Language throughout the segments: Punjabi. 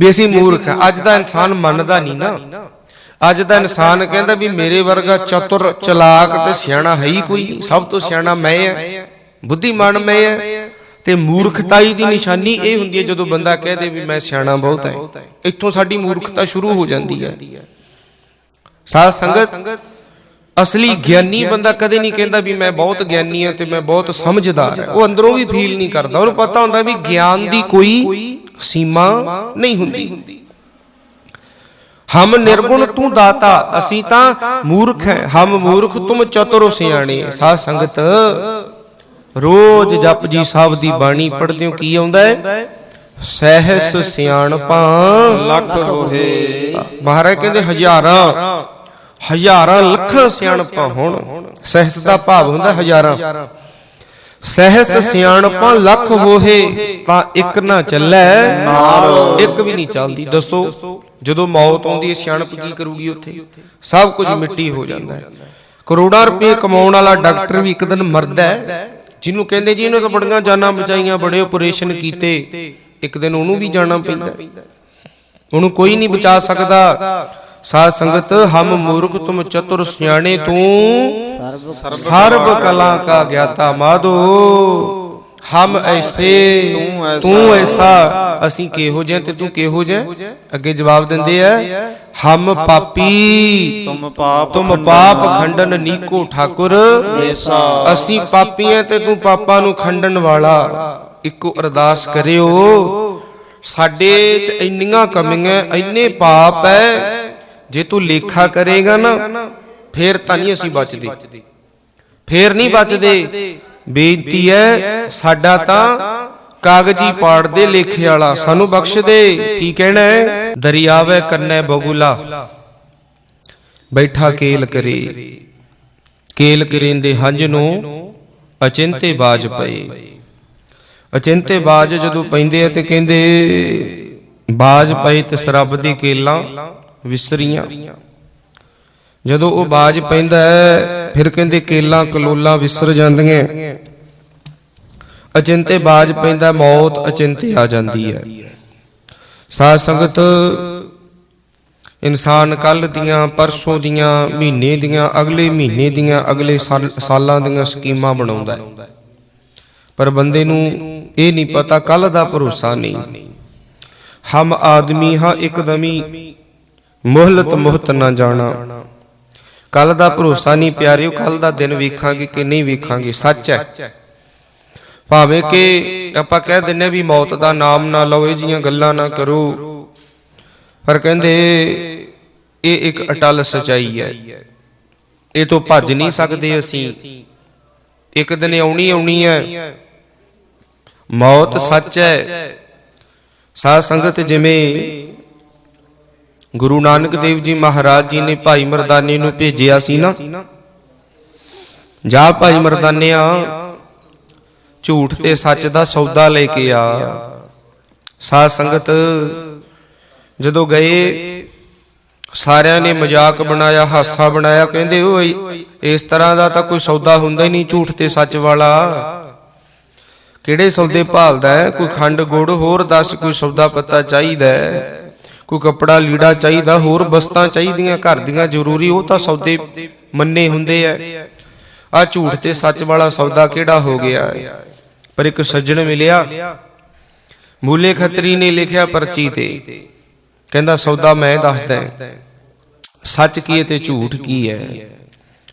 ਵੀ ਅਸੀਂ ਮੂਰਖ। ਅੱਜ ਦਾ ਇਨਸਾਨ ਮੰਨਦਾ ਨਹੀਂ ਨਾ। ਅੱਜ ਦਾ ਇਨਸਾਨ ਕਹਿੰਦਾ ਵੀ ਮੇਰੇ ਵਰਗਾ ਚਤੁਰ ਚਲਾਕ ਤੇ ਸਿਆਣਾ ਹੈ ਹੀ ਕੋਈ। ਸਭ ਤੋਂ ਸਿਆਣਾ ਮੈਂ ਆ ਬੁੱਧੀਮਾਨ ਮੈਂ ਆ ਤੇ ਮੂਰਖਤਾਈ ਦੀ ਨਿਸ਼ਾਨੀ ਇਹ ਹੁੰਦੀ ਹੈ ਜਦੋਂ ਬੰਦਾ ਕਹਦੇ ਵੀ ਮੈਂ ਸਿਆਣਾ ਬਹੁਤ ਹੈ। ਇੱਥੋਂ ਸਾਡੀ ਮੂਰਖਤਾ ਸ਼ੁਰੂ ਹੋ ਜਾਂਦੀ ਹੈ। ਸਾਧ ਸੰਗਤ ਅਸਲੀ ਗਿਆਨੀ ਬੰਦਾ ਕਦੇ ਨਹੀਂ ਕਹਿੰਦਾ ਵੀ ਮੈਂ ਬਹੁਤ ਗਿਆਨੀ ਹਾਂ ਤੇ ਮੈਂ ਬਹੁਤ ਸਮਝਦਾਰ ਹਾਂ। ਉਹ ਅੰਦਰੋਂ ਵੀ ਫੀਲ ਨਹੀਂ ਕਰਦਾ। ਉਹਨੂੰ ਪਤਾ ਹੁੰਦਾ ਵੀ ਗਿਆਨ ਦੀ ਕੋਈ ਸੀਮਾ ਨਹੀਂ ਹੁੰਦੀ। ਹਮ ਨਿਰਗੁਣ ਤੂੰ ਦਾਤਾ ਅਸੀਂ ਤਾਂ ਮੂਰਖ ਹੈ। ਹਮ ਮੂਰਖ ਤੁਮ ਚਤੁਰ ਸਿਆਣੇ। ਸਾਧ ਸੰਗਤ ਰੋਜ਼ ਜਪ ਜੀ ਸਾਹਿਬ ਦੀ ਬਾਣੀ ਪੜ੍ਹਦੇ ਹੋ। ਕੀ ਆਉਂਦਾ ਹੈ? ਸਹਿਸ ਸਿਆਣਪਾਂ ਲੱਖ ਹੋਏ। ਮਹਾਰਾਜ ਕਹਿੰਦੇ ਹਜ਼ਾਰਾਂ। ਹਜ਼ਾਰਾਂ। ਲੱਖਾਂ ਸਿਆਣਪਾਂ ਹੋਣ। ਸਹਿਸ ਦਾ ਭਾਵ ਹੁੰਦਾ ਹਜ਼ਾਰਾਂ। ਸਹਿਸ ਸਿਆਣਪਾਂ ਲੱਖ ਹੋਏ ਤਾਂ ਇੱਕ ਨਾ ਚੱਲੈ ਇੱਕ ਵੀ ਨਹੀਂ ਚੱਲਦੀ। ਦੱਸੋ ਜਦੋਂ ਮੌਤ ਆਉਂਦੀ ਹੈ ਸਿਆਣਪ ਕੀ ਕਰੂਗੀ ਉੱਥੇ? ਸਭ ਕੁਝ ਮਿੱਟੀ ਹੋ ਜਾਂਦਾ ਹੈ। ਕਰੋੜਾਂ ਰੁਪਏ ਕਮਾਉਣ ਵਾਲਾ ਡਾਕਟਰ ਵੀ ਇੱਕ ਦਿਨ ਮਰਦਾ ਹੈ। ਜਿਹਨੂੰ ਕਹਿੰਦੇ ਜੀ ਇਹਨੇ ਤਾਂ ਬੜੀਆਂ ਜਾਨਾਂ ਬਚਾਈਆਂ ਬੜੇ ਆਪਰੇਸ਼ਨ ਕੀਤੇ। ਇੱਕ ਦਿਨ ਉਹਨੂੰ ਵੀ ਜਾਣਾ ਪੈਂਦਾ ਹੈ। ਉਹਨੂੰ ਕੋਈ ਨਹੀਂ ਬਚਾ ਸਕਦਾ। ਸਾਧ ਸੰਗਤ, ਹਮ ਮੂਰਖ ਤੁਮ ਚਤੁਰ ਸਿਆਣੇ ਤੂੰ। ਸਰਬ ਕਲਾ ਕਾ ਗਿਆਤਾ ਮਾਧੋ। ਹਮ ਐਸੇ ਤੂੰ ਐਸਾ, ਅਸੀਂ ਕਿਹੋ ਜਿਹੇ ਤੇ ਤੂੰ ਕਿਹੋ ਜਿਹਾ? ਅੱਗੇ ਜਵਾਬ ਦਿੰਦੇ ਆ, ਹਮ ਪਾਪੀ, ਤੁਮ ਪਾਪ ਤੁਮ ਪਾਪ ਖੰਡਨ ਨੀਕੋ ਠਾਕੁਰ। ਅਸੀਂ ਪਾਪੀ ਐ ਤੇ ਤੂੰ ਪਾਪਾਂ ਨੂੰ ਖੰਡਨ ਵਾਲਾ। ਇੱਕੋ ਅਰਦਾਸ ਕਰਿਓ, ਸਾਡੇ ਚ ਇੰਨੀਆਂ ਕਮੀਆਂ, ਇੰਨੇ ਪਾਪ ਐ ਜੇ ਤੂੰ ਲੇਖਾ ਕਰੇਗਾ ਨਾ ਫੇਰ ਤਾਂ ਨਹੀਂ ਅਸੀਂ ਬਚਦੇ। ਫੇਰ ਨਹੀਂ ਬਚਦੇ। ਬੇਨਤੀ ਐ ਸਾਡਾ ਤਾਂ ਕਾਗਜ਼ੀ ਪਾੜ ਦੇ ਲੇਖੇ ਵਾਲਾ ਸਾਨੂੰ ਬਖਸ਼ ਦੇ ਕੀ ਕਹਿਣਾ ਹੈ? ਦਰਿਆਵੇ ਕੰਨੇ ਬਗੁਲਾ। ਬੈਠਾ ਕੇਲ ਕਰੇ। ਕੇਲ ਕਰਿੰਦੇ ਹੰਝ ਨੂੰ ਅਚਿੰਤੇ ਬਾਜ ਪਏ। ਅਚਿੰਤੇ ਬਾਜ ਜਦੋਂ ਪੈਂਦੇ ਆ ਤੇ ਕਹਿੰਦੇ ਬਾਜ ਪਏ ਤੇ ਸਰਬ ਦੀ ਕੇਲਾਂ। ਵਿਸਰੀਆਂ। ਜਦੋਂ ਉਹ ਬਾਜ ਪੈਂਦਾ ਹੈ, ਫਿਰ ਕਹਿੰਦੇ ਕੇਲਾਂ ਕਲੋਲਾਂ ਵਿਸਰ ਜਾਂਦੀਆਂ ਅਚਿੰਤੇ ਬਾਜ ਪੈਂਦਾ, ਮੌਤ ਅਚਿੰਤੇ ਆ ਜਾਂਦੀ ਹੈ। ਸਾਧ ਸੰਗਤ, ਇਨਸਾਨ ਕੱਲ ਦੀਆਂ, ਪਰਸੋਂ ਦੀਆਂ, ਮਹੀਨੇ ਦੀਆਂ, ਅਗਲੇ ਮਹੀਨੇ ਦੀਆਂ, ਅਗਲੇ ਸਾਲ- ਸਾਲਾਂ ਦੀਆਂ ਸਕੀਮਾਂ ਬਣਾਉਂਦਾ ਹੈ। ਪਰ ਬੰਦੇ ਨੂੰ ਇਹ ਨਹੀਂ ਪਤਾ, ਕੱਲ ਦਾ ਭਰੋਸਾ ਨਹੀਂ। ਹਮ ਆਦਮੀ ਹਾਂ ਇੱਕਦਮੀ ਮੁਹਲਤ ਮੁਹਤ ਨਾ ਜਾਣਾ। ਕੱਲ ਦਾ ਭਰੋਸਾ ਨਹੀਂ ਪਿਆਰਿਓ, ਕੱਲ ਦਾ ਦਿਨ ਵੇਖਾਂਗੇ ਕਿ ਨਹੀਂ ਵੇਖਾਂਗੇ, ਸੱਚ ਹੈ। ਭਾਵੇਂ ਕਿ ਆਪਾਂ ਕਹਿ ਦਿੰਨੇ ਵੀ ਮੌਤ ਦਾ ਨਾਮ ਨਾ ਲਓ, ਇਹ ਜੀਆਂ ਗੱਲਾਂ ਨਾ ਕਰੋ। ਪਰ ਕਹਿੰਦੇ, ਇਹ ਇੱਕ ਅਟਲ ਸਚਾਈ ਹੈ। ਇਹ ਤੋਂ ਭੱਜ ਨਹੀਂ ਸਕਦੇ ਅਸੀਂ। ਇੱਕ ਦਿਨ ਆਉਣੀ ਆਉਣੀ ਹੈ। ਮੌਤ ਸੱਚ ਹੈ। ਸਾਧ ਸੰਗਤ ਜਿਵੇਂ ਗੁਰੂ ਨਾਨਕ ਦੇਵ ਜੀ ਮਹਾਰਾਜ ਜੀ ਨੇ ਭਾਈ ਮਰਦਾਨੇ ਨੂੰ ਭੇਜਿਆ ਸੀ ਨਾ। ਜਾ ਭਾਈ ਮਰਦਾਨਿਆ, ਝੂਠ ਤੇ ਸੱਚ ਦਾ ਸੌਦਾ ਲੈ ਕੇ ਆ। ਸਾਧ ਸੰਗਤ, ਜਦੋਂ ਗਏ, ਸਾਰਿਆਂ ਨੇ ਮਜ਼ਾਕ ਬਣਾਇਆ, ਹਾਸਾ ਬਣਾਇਆ, ਕਹਿੰਦੇ ਓਏ, ਇਸ ਤਰ੍ਹਾਂ ਦਾ ਤਾਂ ਕੋਈ ਸੌਦਾ ਹੁੰਦਾ ਹੀ ਨਹੀਂ ਝੂਠ ਤੇ ਸੱਚ ਵਾਲਾ। ਕਿਹੜੇ ਸੌਦੇ ਭਾਲਦਾ ਹੈ? ਕੋਈ ਖੰਡ ਗੁੜ ਹੋਰ ਦੱਸ, ਕੋਈ ਸੌਦਾ ਪਤਾ ਚਾਹੀਦਾ ਹੈ? ਕੋਈ ਕੱਪੜਾ, ਲੀੜਾ ਚਾਹੀਦਾ, ਹੋਰ ਵਸਤਾਂ ਚਾਹੀਦੀਆਂ ਘਰ ਦੀਆਂ ਜ਼ਰੂਰੀ, ਉਹ ਤਾਂ ਸੌਦੇ ਮੰਨੇ ਹੁੰਦੇ ਆ। ਆ ਝੂਠ ਤੇ ਸੱਚ ਵਾਲਾ ਸੌਦਾ ਕਿਹੜਾ ਹੋ ਗਿਆ? ਪਰ ਇੱਕ ਸੱਜਣ ਮਿਲਿਆ, ਮੂਲੇ ਖੱਤਰੀ ਨੇ ਲਿਖਿਆ ਪਰਚੀ ਤੇ। ਕਹਿੰਦਾ, ਸੌਦਾ ਮੈਂ ਦੱਸਦਾ ਸੱਚ ਕੀ ਹੈ ਤੇ ਝੂਠ ਕੀ ਹੈ?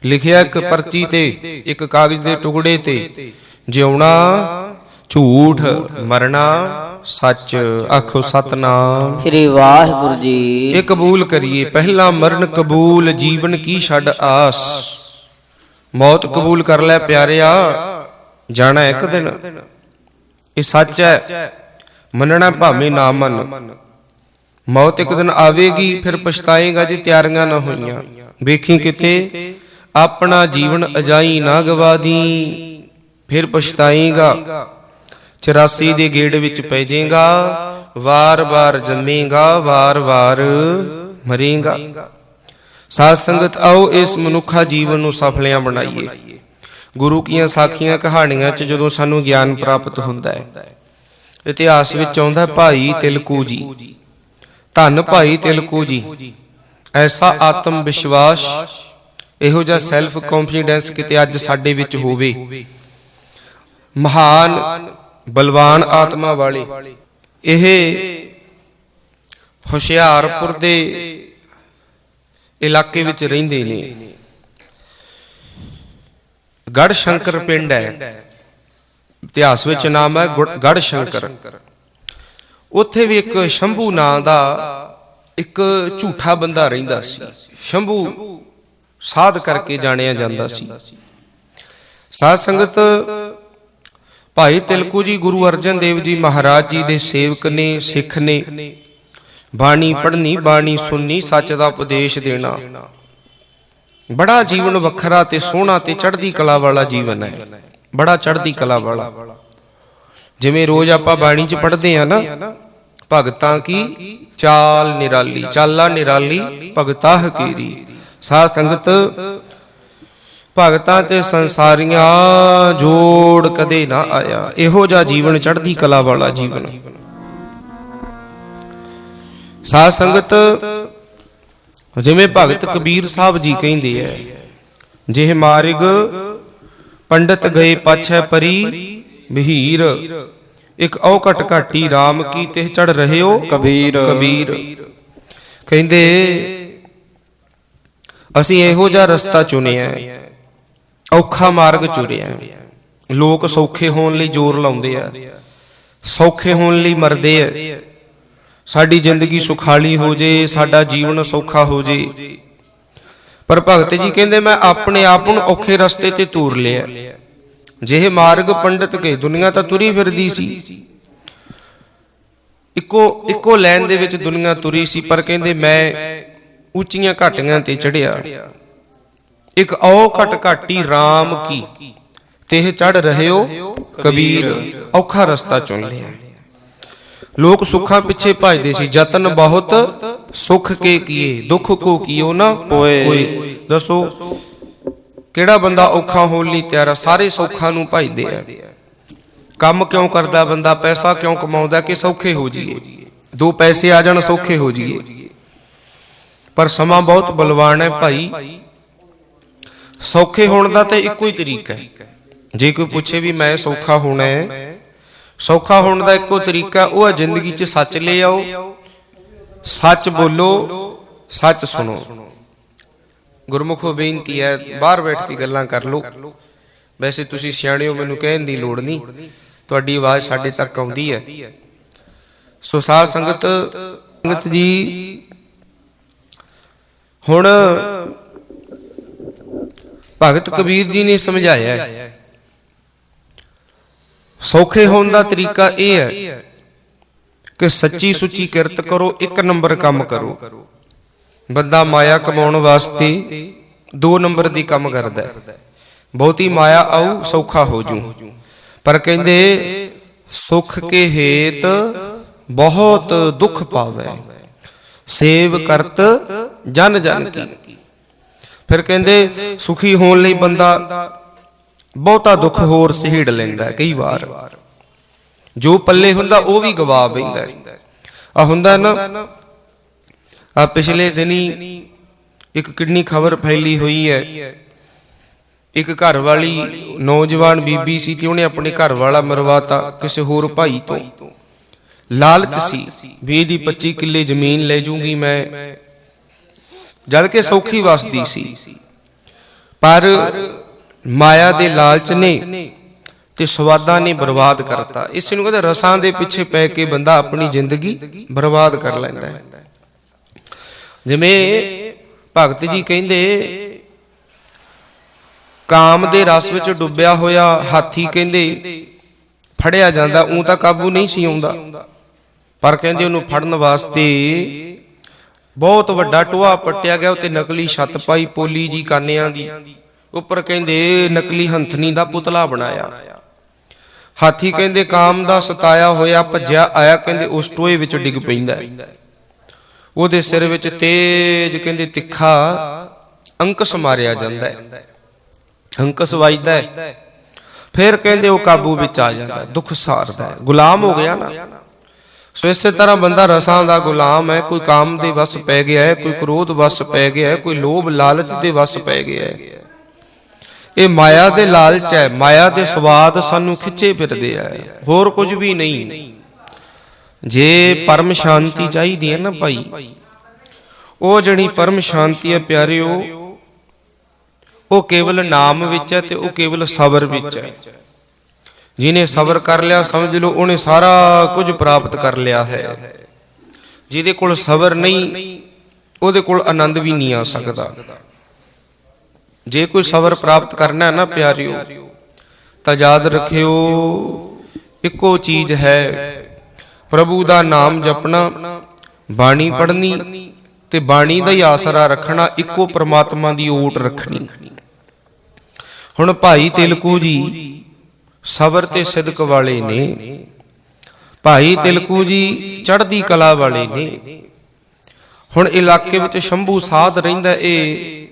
ਲਿਖਿਆ ਇੱਕ ਪਰਚੀ ਤੇ, ਇੱਕ ਕਾਗਜ਼ ਦੇ ਟੁਕੜੇ ਤੇ, ਜਿਉਣਾ ਝੂਠ ਮਰਨਾ ਸੱਚ ਆਖੋ ਸਤਨਾਮ। ਸ੍ਰੀ ਵਾਹਿਗੁਰੂ ਜੀ ਇਹ ਕਬੂਲ ਕਰੀਏ ਪਹਿਲਾ ਮਰਨ ਕਬੂਲ ਜੀਵਨ ਕੀ ਛੱਡ ਆਸ। ਮੌਤ ਕਬੂਲ ਕਰ ਲੈ ਪਿਆਰਿਆ ਜਾਣਾ ਇੱਕ ਦਿਨ। ਇਹ ਸੱਚ ਹੈ ਮੰਨਣਾ ਭਾਵੇਂ ਨਾ ਮੰਨ। ਮੌਤ ਇੱਕ ਦਿਨ ਆਵੇਗੀ ਫਿਰ ਪਛਤਾਏਗਾ ਜੇ ਤਿਆਰੀਆਂ ਨਾ ਹੋਈਆਂ। ਵੇਖੀ ਕਿਤੇ ਆਪਣਾ ਜੀਵਨ ਅਜਾਈ ਨਾ ਗਵਾਦੀ ਫਿਰ ਪਛਤਾਏਗਾ। 84 ਦੇ ਗੇੜ ਵਿੱਚ ਪੈ ਜਾਏਗਾ ਵਾਰ-ਵਾਰ ਜੰਮੇਗਾ, ਵਾਰ-ਵਾਰ ਮਰੇਗਾ। ਸਾਧ ਸੰਗਤ, ਆਓ ਇਸ ਮਨੁੱਖਾ ਜੀਵਨ ਨੂੰ ਸਫਲਿਆਂ ਬਣਾਈਏ। ਗੁਰੂ ਕੀਆਂ ਸਾਖੀਆਂ ਕਹਾਣੀਆਂ 'ਚ ਜਦੋਂ ਸਾਨੂੰ ਗਿਆਨ ਪ੍ਰਾਪਤ ਹੁੰਦਾ ਹੈ, ਇਤਿਹਾਸ ਵਿੱਚ ਆਉਂਦਾ ਭਾਈ ਤਿਲਕੂ ਜੀ। ਧੰਨ ਭਾਈ ਤਿਲਕੂ ਜੀ। ਐਸਾ ਆਤਮ ਵਿਸ਼ਵਾਸ, ਇਹੋ ਜਿਹਾ ਸੈਲਫ ਕੌਨਫੀਡੈਂਸ ਕਿਤੇ ਅੱਜ ਸਾਡੇ ਵਿੱਚ ਹੋਵੇ। ਮਹਾਨ ਬਲਵਾਨ ਆਤਮਾ ਵਾਲੇ। ਇਹ ਹੁਸ਼ਿਆਰਪੁਰ ਦੇ ਇਲਾਕੇ ਵਿੱਚ ਰਹਿੰਦੇ ਨੇ। ਗੜ ਸ਼ੰਕਰ ਪਿੰਡ ਹੈ। ਇਤਿਹਾਸ ਵਿੱਚ ਨਾਮ ਹੈ ਗੜ ਸ਼ੰਕਰ ਉੱਥੇ ਵੀ ਇੱਕ ਸ਼ੰਭੂ ਨਾਂ ਦਾ ਇੱਕ ਝੂਠਾ ਬੰਦਾ ਰਹਿੰਦਾ ਸੀ। ਸ਼ੰਭੂ ਸਾਧ ਕਰਕੇ ਜਾਣਿਆ ਜਾਂਦਾ ਸੀ। ਸਾਧ ਸੰਗਤ ਭਾਈ ਤਿਲਕੂ ਜੀ, ਗੁਰੂ ਅਰਜਨ ਦੇਵ ਜੀ ਮਹਾਰਾਜ ਜੀ ਦੇ ਸੇਵਕ ਨੇ, ਸਿੱਖ ਨੇ ਬਾਣੀ ਪੜ੍ਹਨੀ, ਬਾਣੀ ਸੁਣਨੀ, ਸੱਚ ਦਾ ਉਪਦੇਸ਼ ਦੇਣਾ। ਬੜਾ ਜੀਵਨ ਵੱਖਰਾ ਤੇ ਸੋਹਣਾ ਤੇ ਚੜ੍ਹਦੀ ਕਲਾ ਵਾਲਾ ਜੀਵਨ ਹੈ। ਬੜਾ ਚੜ੍ਹਦੀ ਕਲਾ ਵਾਲਾ। ਜਿਵੇਂ ਰੋਜ਼ ਆਪਾਂ ਬਾਣੀ 'ਚ ਪੜ੍ਹਦੇ ਆ ਨਾ, ਭਗਤਾਂ ਕੀ? ਚਾਲ ਨਿਰਾਲੀ, ਚਾਲਾ ਨਿਰਾਲੀ ਭਗਤਾ ਹਕੀਰੀ ਸਾਧ ਸੰਗਤ ਭਗਤਾਂ ਤੇ ਸੰਸਾਰੀਆਂ ਜੋੜ ਕਦੇ ਨਾ ਆਇਆ। ਇਹੋ ਜਿਹਾ ਜੀਵਨ ਚੜ੍ਹਦੀ ਕਲਾ ਵਾਲਾ ਜੀਵਨ। ਸਾਧ ਸੰਗਤ ਜਿਵੇਂ ਭਗਤ ਕਬੀਰ ਸਾਹਿਬ ਜੀ ਕਹਿੰਦੇ ਐ ਜਿਹ ਮਾਰਗ ਪੰਡਤ ਗਏ ਪਾਛੈ ਪਰੀ ਬਹੀਰ ਇੱਕ ਔਕਟ ਘਾਟੀ RAM ਕੀ ਤੇ ਚੜ ਰਹਿਓ ਕਬੀਰ। ਕਬੀਰ। ਕਹਿੰਦੇ ਅਸੀਂ ਇਹੋ ਜਿਹਾ ਰਸਤਾ ਚੁਣਿਆ। ਹੈ, ਔਖਾ ਮਾਰਗ ਚੁਰਿਆ ਲੋਕ ਸੌਖੇ ਹੋਣ ਲਈ ਜ਼ੋਰ ਲਾਉਂਦੇ ਆ। ਸੌਖੇ ਹੋਣ ਲਈ ਮਰਦੇ ਆ। ਸਾਡੀ ਜ਼ਿੰਦਗੀ ਸੁਖਾਲੀ ਹੋ ਜੇ, ਸਾਡਾ ਜੀਵਨ ਸੌਖਾ ਹੋ ਜੇ। ਪਰ ਭਗਤ ਜੀ ਕਹਿੰਦੇ, ਮੈਂ ਆਪਣੇ ਆਪ ਨੂੰ ਔਖੇ ਰਸਤੇ ਤੇ ਤੂਰ ਲਿਆ। ਜਿਹੇ ਮਾਰਗ ਪੰਡਤ ਕੇ, ਦੁਨੀਆ ਤਾਂ ਤੁਰੀ ਫਿਰਦੀ ਸੀ। ਇੱਕੋ ਇੱਕੋ ਲਾਈਨ ਦੇ ਵਿੱਚ ਦੁਨੀਆ ਤੁਰੀ ਸੀ, ਪਰ ਕਹਿੰਦੇ, ਮੈਂ ਉੱਚੀਆਂ ਘਾਟੀਆਂ ਤੇ ਚੜਿਆ ਇਕ ਔ ਘਟ ਘਾਟੀ RAM ਕੀ। ਤੇ ਚੜ ਰਹਿਓ ਕਬੀਰ, ਔਖਾ ਰਸਤਾ ਚੁਣ ਲਿਆ। ਲੋਕ ਸੁੱਖਾਂ ਪਿੱਛੇ ਭਜਦੇ ਸੀ, ਯਤਨ ਬਹੁਤ, ਸੁਖ ਕੇ ਕੀਏ, ਦੁੱਖ ਕੋ ਕੀਓ ਨਾ ਹੋਏ। ਦੱਸੋ, ਕਿਹੜਾ ਬੰਦਾ ਔਖਾ ਹੋਣ ਲਈ ਤਿਆਰ ਆ? ਸਾਰੇ ਸੌਖਾਂ ਨੂੰ ਭਜਦੇ ਆ। ਕੰਮ ਕਿਉਂ ਕਰਦਾ ਬੰਦਾ? ਪੈਸਾ ਕਿਉਂ ਕਮਾਉਂਦਾ? ਕਿ ਸੌਖੇ ਹੋ ਜਾਈਏ? ਦੋ ਪੈਸੇ ਆ ਜਾਣ, ਸੌਖੇ ਹੋ ਜਾਈਏ। ਪਰ ਸਮਾਂ ਬਹੁਤ ਬਲਵਾਨ ਹੈ ਭਾਈ। ਸੌਖੇ ਹੋਣ ਦਾ ਤਾਂ ਇੱਕੋ ਹੀ ਤਰੀਕਾ ਹੈ। ਜੇ ਕੋਈ ਪੁੱਛੇ ਵੀ ਮੈਂ ਸੌਖਾ ਹੋਣਾ ਹੈ ਸੌਖਾ ਹੋਣ ਦਾ ਇੱਕੋ ਤਰੀਕਾ ਉਹ ਹੈ ਜ਼ਿੰਦਗੀ 'ਚ ਸੱਚ ਲੈ ਆਓ ਸੱਚ ਬੋਲੋ ਸੱਚ ਸੁਣੋ। ਗੁਰਮੁਖੋ ਬੇਨਤੀ ਹੈ ਬਾਹਰ ਬੈਠ ਕੇ ਗੱਲਾਂ ਕਰ ਲਓ। ਵੈਸੇ ਤੁਸੀਂ ਸਿਆਣੇ ਹੋ ਮੈਨੂੰ ਕਹਿਣ ਦੀ ਲੋੜ ਨਹੀਂ। ਤੁਹਾਡੀ ਆਵਾਜ਼ ਸਾਡੇ ਤੱਕ ਆਉਂਦੀ ਹੈ। ਸੋ ਸਾਧ ਸੰਗਤ ਸੰਗਤ ਜੀ ਹੁਣ ਭਗਤ ਕਬੀਰ ਜੀ ਨੇ ਸਮਝਾਇਆ ਹੈ। ਸੌਖੇ ਹੋਣ ਦਾ ਤਰੀਕਾ ਇਹ ਹੈ ਕਿ ਸੱਚੀ ਸੁੱਚੀ ਕਿਰਤ ਕਰੋ, ਇੱਕ ਨੰਬਰ ਕੰਮ ਕਰੋ। ਬੰਦਾ ਮਾਇਆ ਕਮਾਉਣ ਵਾਸਤੇ ਦੋ ਨੰਬਰ ਦੀ ਕੰਮ ਕਰਦਾ ਹੈ। ਬਹੁਤੀ ਮਾਇਆ ਆਉ ਸੌਖਾ ਹੋ ਜੂ। ਪਰ ਕਹਿੰਦੇ, ਸੁਖ ਕੇ ਹੇਤ ਬਹੁਤ ਦੁੱਖ ਪਾਵੇ। ਸੇਵ ਕਰਤ ਜਨ ਜਨ ਕੀ। ਫਿਰ ਕਹਿੰਦੇ ਸੁਖੀ ਹੋਣ ਲਈ ਬੰਦਾ ਬਹੁਤਾ ਦੁੱਖ ਹੋਰ ਸਹਿੜ ਲੈਂਦਾ ਕਈ ਵਾਰ। ਜੋ ਪੱਲੇ ਹੁੰਦਾ ਉਹ ਵੀ ਗਵਾ ਬੈਂਦਾ ਆ ਹੁੰਦਾ ਨਾ ਆ ਪਿਛਲੇ ਦਿਨੀ ਇੱਕ ਕਿੰਨੀ ਖਬਰ ਫੈਲੀ ਹੋਈ ਹੈ। ਇੱਕ ਘਰ ਵਾਲੀ ਨੌਜਵਾਨ ਬੀਬੀ ਸੀ ਤੇ ਉਹਨੇ ਆਪਣੇ ਘਰ ਵਾਲਾ ਮਰਵਾਤਾ ਕਿਸੇ ਹੋਰ ਭਾਈ ਤੋਂ। ਲਾਲਚ ਸੀ ਵੀ ਇਹਦੀ 25 ਕਿੱਲੇ ਜ਼ਮੀਨ ਲੈ ਜੂੰਗੀ ਮੈਂ। ਜਦ ਕਿ ਸੌਖੀ ਵਸਦੀ ਸੀ। ਪਰ ਮਾਇਆ ਦੇ ਲਾਲਚ ਨੇ ਤੇ ਸਵਾਦਾਂ ਨੇ ਬਰਬਾਦ ਕਰਤਾ। ਇਸ ਨੂੰ ਕਹਿੰਦੇ ਰਸਾਂ ਦੇ ਪਿੱਛੇ ਪੈ ਕੇ ਬੰਦਾ ਆਪਣੀ ਜ਼ਿੰਦਗੀ ਬਰਬਾਦ ਕਰ ਲੈਂਦਾ ਹੈ। ਜਿਵੇਂ ਭਗਤ ਜੀ ਕਹਿੰਦੇ ਕਾਮ ਦੇ ਰਸ ਵਿੱਚ ਡੁੱਬਿਆ ਹੋਇਆ ਹਾਥੀ ਕਹਿੰਦੇ ਫੜਿਆ ਜਾਂਦਾ ਉਹ ਤਾਂ ਕਾਬੂ ਨਹੀਂ ਸੀ ਆਉਂਦਾ। ਪਰ ਕਹਿੰਦੇ ਉਹਨੂੰ ਫੜਨ ਵਾਸਤੇ ਬਹੁਤ ਵੱਡਾ ਟੋਆ ਪੱਟਿਆ ਗਿਆ ਉੱਤੇ ਨਕਲੀ ਛੱਤ ਪਾਈ ਪੋਲੀ ਜੀ ਕਾਨਿਆਂ ਦੀ। ਉੱਪਰ ਕਹਿੰਦੇ ਨਕਲੀ ਹੰਥਨੀ ਦਾ ਪੁਤਲਾ ਬਣਾਇਆ। ਹਾਥੀ ਕਹਿੰਦੇ ਕਾਮ ਦਾ ਸਤਾਇਆ ਹੋਇਆ ਭੱਜਿਆ ਆਇਆ ਕਹਿੰਦੇ ਉਸ ਟੋਏ ਵਿੱਚ ਡਿੱਗ ਪੈਂਦਾ ਹੈ। ਉਹਦੇ ਸਿਰ ਵਿੱਚ ਤੇਜ ਕਹਿੰਦੇ ਤਿੱਖਾ ਅੰਕਸ ਮਾਰਿਆ ਜਾਂਦਾ ਹੈ। ਅੰਕਸ ਵੱਜਦਾ ਹੈ। ਫਿਰ ਕਹਿੰਦੇ ਉਹ ਕਾਬੂ ਵਿੱਚ ਆ ਜਾਂਦਾ ਹੈ, ਦੁੱਖ ਸਾਰਦਾ ਹੈ। ਗੁਲਾਮ ਹੋ ਗਿਆ ਨਾ। ਸੋ ਇਸੇ ਤਰ੍ਹਾਂ ਬੰਦਾ ਰਸਾਂ ਦਾ ਗੁਲਾਮ ਹੈ, ਕੋਈ ਕਾਮ ਦੇ ਵਸ ਪੈ ਗਿਆ ਹੈ, ਕੋਈ ਕ੍ਰੋਧ ਵਸ ਪੈ ਗਿਆ ਹੈ, ਕੋਈ ਲੋਭ ਲਾਲਚ ਦੇ ਵਸ ਪੈ ਗਿਆ ਹੈ। ਇਹ ਮਾਇਆ ਦੇ ਲਾਲਚ ਹੈ, ਮਾਇਆ ਦੇ ਸਵਾਦ ਸਾਨੂੰ ਖਿੱਚੇ ਫਿਰਦੇ ਆ। ਹੋਰ ਕੁਝ ਵੀ ਨਹੀਂ। ਜੇ ਪਰਮ ਸ਼ਾਂਤੀ ਚਾਹੀਦੀ ਹੈ ਨਾ ਭਾਈ, ਉਹ ਜਿਹੜੀ ਪਰਮ ਸ਼ਾਂਤੀ ਹੈ ਪਿਆਰਿਓ, ਉਹ ਕੇਵਲ ਨਾਮ ਵਿੱਚ ਹੈ ਤੇ ਉਹ ਕੇਵਲ ਸਬਰ ਵਿੱਚ ਹੈ। ਜਿਹਨੇ ਸਬਰ ਕਰ ਲਿਆ ਸਮਝ ਲਓ ਉਹਨੇ ਸਾਰਾ ਕੁਝ ਪ੍ਰਾਪਤ ਕਰ ਲਿਆ ਹੈ ਜਿਹਦੇ ਕੋਲ ਸਬਰ ਨਹੀਂ ਉਹਦੇ ਕੋਲ ਆਨੰਦ ਵੀ ਨਹੀਂ ਆ ਸਕਦਾ ਜੇ ਕੋਈ ਸਬਰ ਪ੍ਰਾਪਤ ਕਰਨਾ ਹੈ ਨਾ ਪਿਆਰਿਓ ਤਾਂ ਯਾਦ ਰੱਖਿਓ ਇੱਕੋ ਚੀਜ਼ ਹੈ ਪ੍ਰਭੂ ਦਾ ਨਾਮ ਜਪਣਾ ਬਾਣੀ ਪੜ੍ਹਨੀ ਤੇ ਬਾਣੀ ਦਾ ਹੀ ਆਸਰਾ ਰੱਖਣਾ ਇੱਕੋ ਪ੍ਰਮਾਤਮਾ ਦੀ ਓਟ ਰੱਖਣੀ ਹੁਣ ਭਾਈ ਤਿਲਕੂ ਜੀ ਸਬਰ ਤੇ ਸਿਦਕ ਵਾਲੇ ਨੇ। ਭਾਈ ਤਿਲਕੂ ਜੀ ਚੜ੍ਹਦੀ ਕਲਾ ਵਾਲੇ ਨੇ। ਹੁਣ ਇਲਾਕੇ ਵਿੱਚ ਸ਼ੰਭੂ ਸਾਧ ਰਹਿੰਦਾ ਇਹ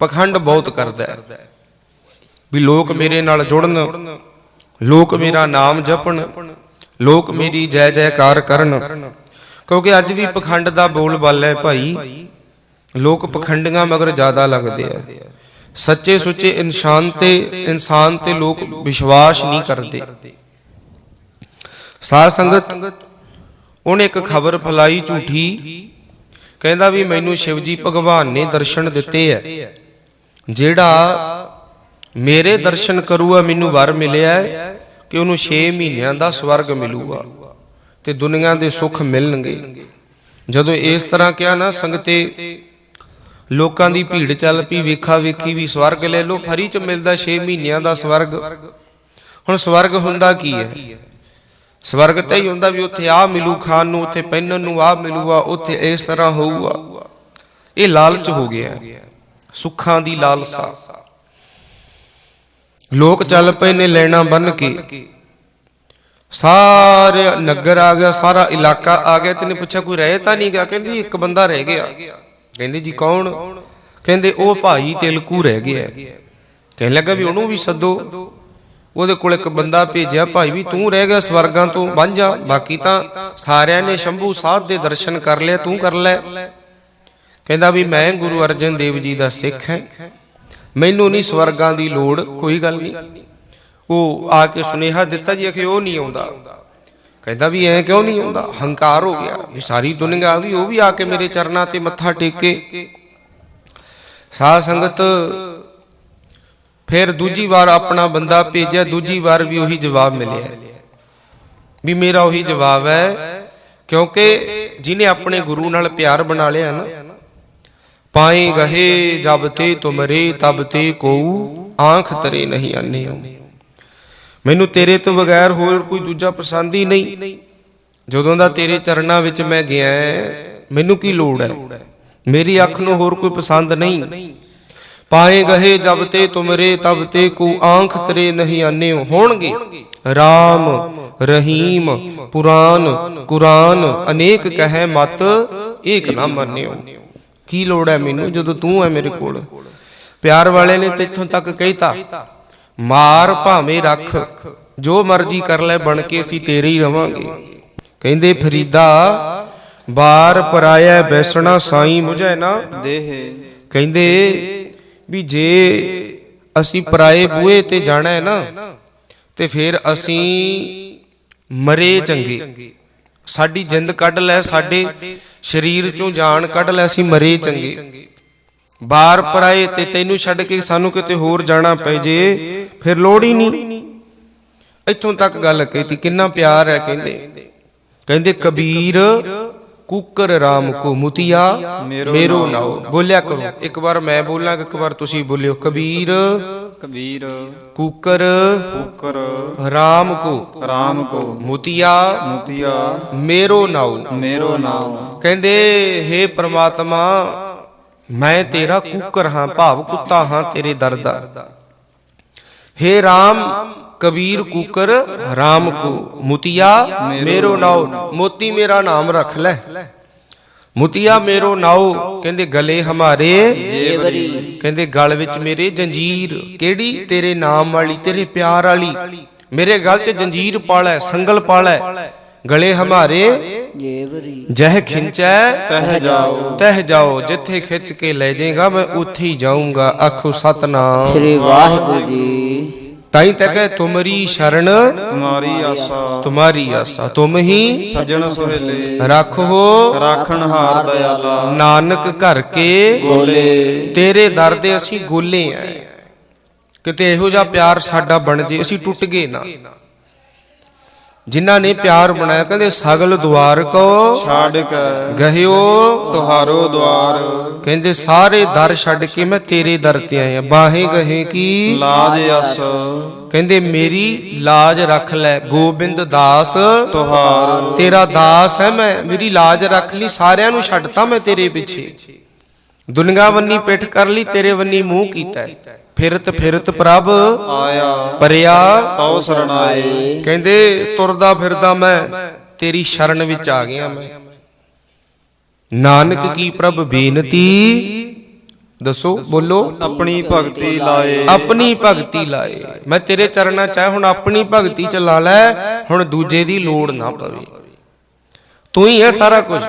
ਪਖੰਡ ਬਹੁਤ ਕਰਦਾ ਹੈ ਵੀ ਲੋਕ ਮੇਰੇ ਨਾਲ ਜੁੜਨ, ਲੋਕ ਮੇਰਾ ਨਾਮ ਜਪਣ, ਲੋਕ ਮੇਰੀ ਜੈ ਜੈਕਾਰ ਕਰਨ। ਕਿਉਂਕਿ ਅੱਜ ਵੀ ਪਖੰਡ ਦਾ ਬੋਲ ਹੈ ਭਾਈ। ਲੋਕ ਪਖੰਡੀਆਂ ਮਗਰ ਜ਼ਿਆਦਾ ਲੱਗਦੇ ਆ। ਸੱਚੇ ਸੁੱਚੇ ਇਨਸਾਨ ਤੇ ਇਨਸਾਨ ਤੇ ਲੋਕ ਵਿਸ਼ਵਾਸ ਨਹੀਂ ਕਰਦੇ। ਸਾਧ ਸੰਗਤ, ਉਹਨੇ ਇੱਕ ਖਬਰ ਫਲਾਈ ਝੂਠੀ। ਕਹਿੰਦਾ ਵੀ ਮੈਨੂੰ ਸ਼ਿਵਜੀ ਭਗਵਾਨ ਨੇ ਦਰਸ਼ਨ ਦਿੱਤੇ ਐ। ਜਿਹੜਾ ਮੇਰੇ ਦਰਸ਼ਨ ਕਰੂਗਾ ਮੈਨੂੰ ਵਰ ਮਿਲਿਆ ਹੈ ਕਿ ਉਹਨੂੰ 6 ਮਹੀਨਿਆਂ ਦਾ ਸਵਰਗ ਮਿਲੂਗਾ ਤੇ ਦੁਨੀਆ ਦੇ ਸੁੱਖ ਮਿਲਣਗੇ। ਜਦੋਂ ਇਸ ਤਰ੍ਹਾਂ ਕਿਹਾ ਨਾ, ਸੰਗਤੇ ਲੋਕਾਂ ਦੀ ਭੀੜ ਚੱਲ ਪਈ, ਵੇਖਾ ਵੇਖੀ ਵੀ ਸਵਰਗ ਲੈ ਲੋ ਫਰੀ ਚ ਮਿਲਦਾ 6 ਮਹੀਨਿਆਂ ਦਾ ਸਵਰਗ। ਹੁਣ ਸਵਰਗ ਹੁੰਦਾ ਕੀ ਹੈ? ਸਵਰਗ ਤਾਂ ਹੀ ਹੁੰਦਾ ਵੀ ਉੱਥੇ ਆ ਮਿਲੂ ਖਾਣ ਨੂੰ, ਉੱਥੇ ਪਹਿਨਣ ਨੂੰ ਆ ਮਿਲੂਗਾ, ਉੱਥੇ ਇਸ ਤਰ੍ਹਾਂ ਹੋਊਗਾ। ਇਹ ਲਾਲਚ ਹੋ ਗਿਆ। ਸੁੱਖਾਂ ਦੀ ਲਾਲਸਾ। ਲੋਕ ਚੱਲ ਪਏ ਨੇ ਲੈਣਾ ਬੰਨ ਕੇ। ਸਾਰੇ ਨਗਰ ਆ ਗਿਆ, ਸਾਰਾ ਇਲਾਕਾ ਆ ਗਿਆ, ਤੈਨੂੰ ਪੁੱਛਿਆ ਕੋਈ ਰਹਿ ਤਾਂ ਨਹੀਂ ਗਿਆ? ਕਹਿੰਦੀ ਇੱਕ ਬੰਦਾ ਰਹਿ ਗਿਆ। ਕਹਿੰਦੇ ਜੀ ਕੌਣ? ਕਹਿੰਦੇ ਉਹ ਭਾਈ ਤਿਲਕੂ ਰਹਿ ਗਿਆ। ਕਹਿਣ ਲੱਗਾ ਵੀ ਉਹਨੂੰ ਵੀ ਸੱਦੋ। ਉਹਦੇ ਕੋਲ ਇੱਕ ਬੰਦਾ ਭੇਜਿਆ ਭਾਈ ਵੀ ਤੂੰ ਰਹਿ ਗਿਆ ਸਵਰਗਾਂ ਤੋਂ ਵਾਂਝਾ। ਬਾਕੀ ਤਾਂ ਸਾਰਿਆਂ ਨੇ ਸ਼ੰਭੂ ਸਾਧ ਦੇ ਦਰਸ਼ਨ ਕਰ ਲਿਆ ਤੂੰ ਕਰ ਲੈ। ਕਹਿੰਦਾ ਵੀ ਮੈਂ ਗੁਰੂ ਅਰਜਨ ਦੇਵ ਜੀ ਦਾ ਸਿੱਖ ਹਾਂ। ਮੈਨੂੰ ਨਹੀਂ ਸਵਰਗਾਂ ਦੀ ਲੋੜ ਕੋਈ ਗੱਲ ਨਹੀਂ ਉਹ ਆ ਕੇ ਸੁਨੇਹਾ ਦਿੱਤਾ ਜੀ ਕਿ ਉਹ ਨਹੀਂ ਆਉਂਦਾ। ਕਹਿੰਦਾ ਵੀ ਐ ਕਿਉਂ ਨਹੀਂ ਆਉਂਦਾ ਹੰਕਾਰ ਹੋ ਗਿਆ। ਵੀ ਸਾਰੀ ਦੁਨੀਆ ਵੀ ਉਹ ਵੀ ਆ ਕੇ ਮੇਰੇ ਚਰਨਾਂ ਤੇ ਮੱਥਾ ਟੇਕੇ। ਸਾਧ ਸੰਗਤ ਫਿਰ ਦੂਜੀ ਵਾਰ ਆਪਣਾ ਬੰਦਾ ਭੇਜਿਆ, ਦੂਜੀ ਵਾਰ ਵੀ ਉਹੀ ਜਵਾਬ ਮਿਲਿਆ। ਵੀ ਮੇਰਾ ਉਹੀ ਜਵਾਬ ਹੈ, ਕਿਉਂਕਿ ਜਿਹਨੇ ਆਪਣੇ ਗੁਰੂ ਨਾਲ ਪਿਆਰ ਬਣਾ ਲਿਆ ਨਾ, ਪਾਏ ਗਹੇ ਜਬ ਤੇ ਤੁਮਰੇ, ਤਬ ਤੇ ਕੋਉ ਆਂਖ ਤਰੇ ਨਹੀਂ ਆਨਿਓ ਮੈਨੂੰ ਤੇਰੇ ਤੋਂ ਬਗੈਰ ਹੋਰ ਕੋਈ ਦੂਜਾ ਪਸੰਦ ਹੀ ਨਹੀਂ। ਜਦੋਂ ਦਾ ਤੇਰੇ ਚਰਨਾਂ ਵਿੱਚ ਮੈਂ ਗਿਆ ਮੈਨੂੰ ਕੀ ਲੋੜ ਹੈ ਮੇਰੀ ਅੱਖ ਨੂੰ ਹੋਰ ਕੋਈ ਪਸੰਦ ਨਹੀਂ। ਪਾਏ ਗਹੇ ਜਬ ਤੇ ਤੁਮਰੇ, ਤਬ ਤੇ ਕੋ ਆਂਖ ਤਰੇ ਨਹੀਂ ਆਨਿਓ ਹੋਣਗੇ। RAM ਰਹੀਮ, ਪੁਰਾਨ, ਕੁਰਾਨ, ਅਨੇਕ ਕਹੈ ਮਤ, ਏਕ ਨਾ ਮੰਨਿਓ। ਕੀ ਲੋੜ ਹੈ ਮੈਨੂੰ ਜਦੋਂ ਤੂੰ ਹੈ ਮੇਰੇ ਕੋਲ? ਪਿਆਰ ਵਾਲੇ ਨੇ ਤੇ ਇੱਥੋਂ ਤੱਕ ਕਹਿਤਾ ਮਾਰ ਭਾਵੇਂ ਰੱਖ ਜੋ ਮਰਜ਼ੀ ਕਰ ਲੈ ਬਣ ਕੇ ਅਸੀਂ ਤੇਰੇ ਹੀ ਰਵਾਂਗੇ। ਕਹਿੰਦੇ ਫਰੀਦਾ ਬਾਰ ਪਰਾਇਆ ਬੈਸਣਾ ਸਾਈ ਮੁਝੈ ਨਾ। ਦੇਹ। ਕਹਿੰਦੇ ਵੀ ਜੇ ਅਸੀਂ ਪਰਾਏ ਬੂਹੇ ਤੇ ਜਾਣਾ ਹੈ ਨਾ ਤੇ ਫਿਰ ਅਸੀਂ ਮਰੇ ਚੰਗੇ। ਸਾਡੀ ਜਿੰਦ ਕੱਢ ਲੈ ਸਾਡੇ ਸਰੀਰ ਚੋਂ ਜਾਨ ਕੱਢ ਲੈ ਅਸੀਂ ਮਰੇ ਚੰਗੇ। ਬਾਰ ਪਰਾਏ ਤੇ ਤੈਨੂੰ ਛੱਡ ਕੇ ਸਾਨੂੰ ਕਿਤੇ ਹੋਰ ਜਾਣਾ ਪੈ ਜੇ ਫਿਰ ਲੋੜ ਹੀ ਨਹੀਂ। ਇੱਥੋਂ ਤੱਕ ਗੱਲ ਕੀਤੀ ਕਿੰਨਾ ਪਿਆਰ ਹੈ ਕਹਿੰਦੇ। ਕਹਿੰਦੇ ਕਬੀਰ ਕੁੱਕਰ ਰਾਮ ਕੋ ਮੁਤੀਆ ਮੇਰੋ ਨਾਉ। ਬੋਲਿਆ ਕਰੋ। ਇੱਕ ਵਾਰ ਮੈਂ ਬੋਲਾਂਗਾ ਇੱਕ ਵਾਰ ਤੁਸੀਂ ਬੋਲਿਓ। ਕਬੀਰ ਕਬੀਰ ਕੁੱਕਰ ਕੁਕਰ ਰਾਮ ਕੋ ਰਾਮ ਕੋ ਮੁਤੀਆ ਮੁਤਿਆ। ਮੇਰੋ ਨਾਉ। ਮੇਰੋ ਨਾਮ ਕਹਿੰਦੇ हे ਪ੍ਰਮਾਤਮਾ ਮੈਂ ਤੇਰਾ ਕੁੱਕਰ ਹਾਂ, ਭਾਵ ਕੁੱਤਾ ਹਾਂ ਤੇਰੇ ਦਰ ਦਾ। हे RAM ਕਬੀਰ ਕੁੱਕਰ RAM ਕੋ, ਮੁਤੀਆ ਮੇਰੋ ਨਾਉ, ਮੋਤੀ ਮੇਰਾ ਨਾਮ ਰੱਖ ਲੈ। ਮੁਤੀਆ ਮੇਰੋ ਨਾਉ, ਕਹਿੰਦੇ ਗਲੇ ਹਮਾਰੇ ਜੇਵਰੀ। ਕਹਿੰਦੇ ਗਲ ਵਿੱਚ ਮੇਰੇ ਜੰਜੀਰ, ਕਿਹੜੀ ਤੇਰੇ ਨਾਮ ਵਾਲੀ, ਤੇਰੇ ਪਿਆਰ ਵਾਲੀ। ਮੇਰੇ ਗਲ 'ਚ ਜੰਜੀਰ ਪਾਲਾ, ਸੰਗਲ ਪਾਲਾ। ਗਲੇ ਹਮਾਰੇ ਜੇਵਰੀ ਜਹ ਖਿੰਚੈ। ਤਹ ਜਾਓ। ਤਹ ਜਾਓ ਜਿੱਥੇ ਖਿੱਚ ਕੇ ਲੈ ਜਾਏਗਾ ਮੈਂ ਉੱਥੇ ਹੀ ਜਾਊਂਗਾ ਆਖੋ ਸਤਨਾਮ। ਸ੍ਰੀ ਵਾਹਿਗੁਰੂ ਜੀ। ਤਾਈ ਤੱਕ ਤੁਮਰੀ ਸ਼ਰਨ ਤੁਮਾਰੀ ਆਸਾ। ਤੁਮਾਰੀ ਆਸਾ ਤੁਮ ਹੀ ਸਜਣ ਸੁਹੇਲੇ। ਰੱਖੋ। ਰਾਖਣ ਹਾਰ ਦਇਆਲਾ। ਨਾਨਕ ਘਰ ਕੇ ਗੋਲੇ। ਤੇਰੇ ਦਰ ਦੇ ਅਸੀਂ ਗੋਲੇ ਆ ਕਿਤੇ ਇਹੋ ਜਿਹਾ ਪਿਆਰ ਸਾਡਾ ਬਣ ਜੇ ਅਸੀਂ ਟੁੱਟ ਗਏ ਨਾ। ਜਿਨ੍ਹਾਂ ਨੇ ਪਿਆਰ ਬਣਾਇਆ ਕਹਿੰਦੇ ਸਗਲ ਦੁਆਰ ਕੋ ਛਾੜ ਕੇ ਗਹਿਓ ਤੁਹਾਰੋ ਦਵਾਰ ਕਹਿੰਦੇ ਸਾਰੇ ਦਰ ਛੱਡ ਕੇ ਮੈਂ ਤੇਰੇ ਦਰ ਤੇ ਆਇਆ। ਬਾਹੇ ਗਹੇ ਕੀ? ਲਾਜ ਅਸ ਕਹਿੰਦੇ ਮੇਰੀ ਲਾਜ ਰੱਖ ਲੈ ਗੋਬਿੰਦ ਦਾਸ। ਤੁਹਾਰ। ਤੇਰਾ ਦਾਸ ਹੈ ਮੈਂ ਮੇਰੀ ਲਾਜ ਰੱਖ ਲਈ ਸਾਰਿਆਂ ਨੂੰ ਛੱਡਤਾ ਮੈਂ ਤੇਰੇ ਪਿੱਛੇ। ਦੁਨੀਆ ਵੰਨੀ ਪਿੱਠ ਕਰ ਲਈ ਤੇਰੇ ਵੰਨੀ ਮੂੰਹ ਕੀਤਾ। ਫਿਰਤ ਫਿਰਤ ਪ੍ਰਭ ਆਇਆ। ਪਰਿਆ। ਤਉ ਸਰਣਾਏ ਕਹਿੰਦੇ ਤੁਰਦਾ ਫਿਰਦਾ ਮੈਂ ਤੇਰੀ ਸ਼ਰਨ ਵਿੱਚ ਆ ਗਿਆ ਮੈਂ। ਨਾਨਕ ਕੀ ਪ੍ਰਭ ਬੇਨਤੀ? ਦੱਸੋ ਬੋਲੋ। ਆਪਣੀ ਭਗਤੀ ਲਾਏ। ਆਪਣੀ ਭਗਤੀ ਲਾਏ। ਮੈਂ ਤੇਰੇ ਚਰਨਾਂ ਚ ਹੁਣ ਆਪਣੀ ਭਗਤੀ ਚ ਲਾ ਲੈ ਹੁਣ ਦੂਜੇ ਦੀ ਲੋੜ ਨਾ ਪਵੇ। ਤੂੰ ਹੀ ਹੈ ਸਾਰਾ ਕੁਝ।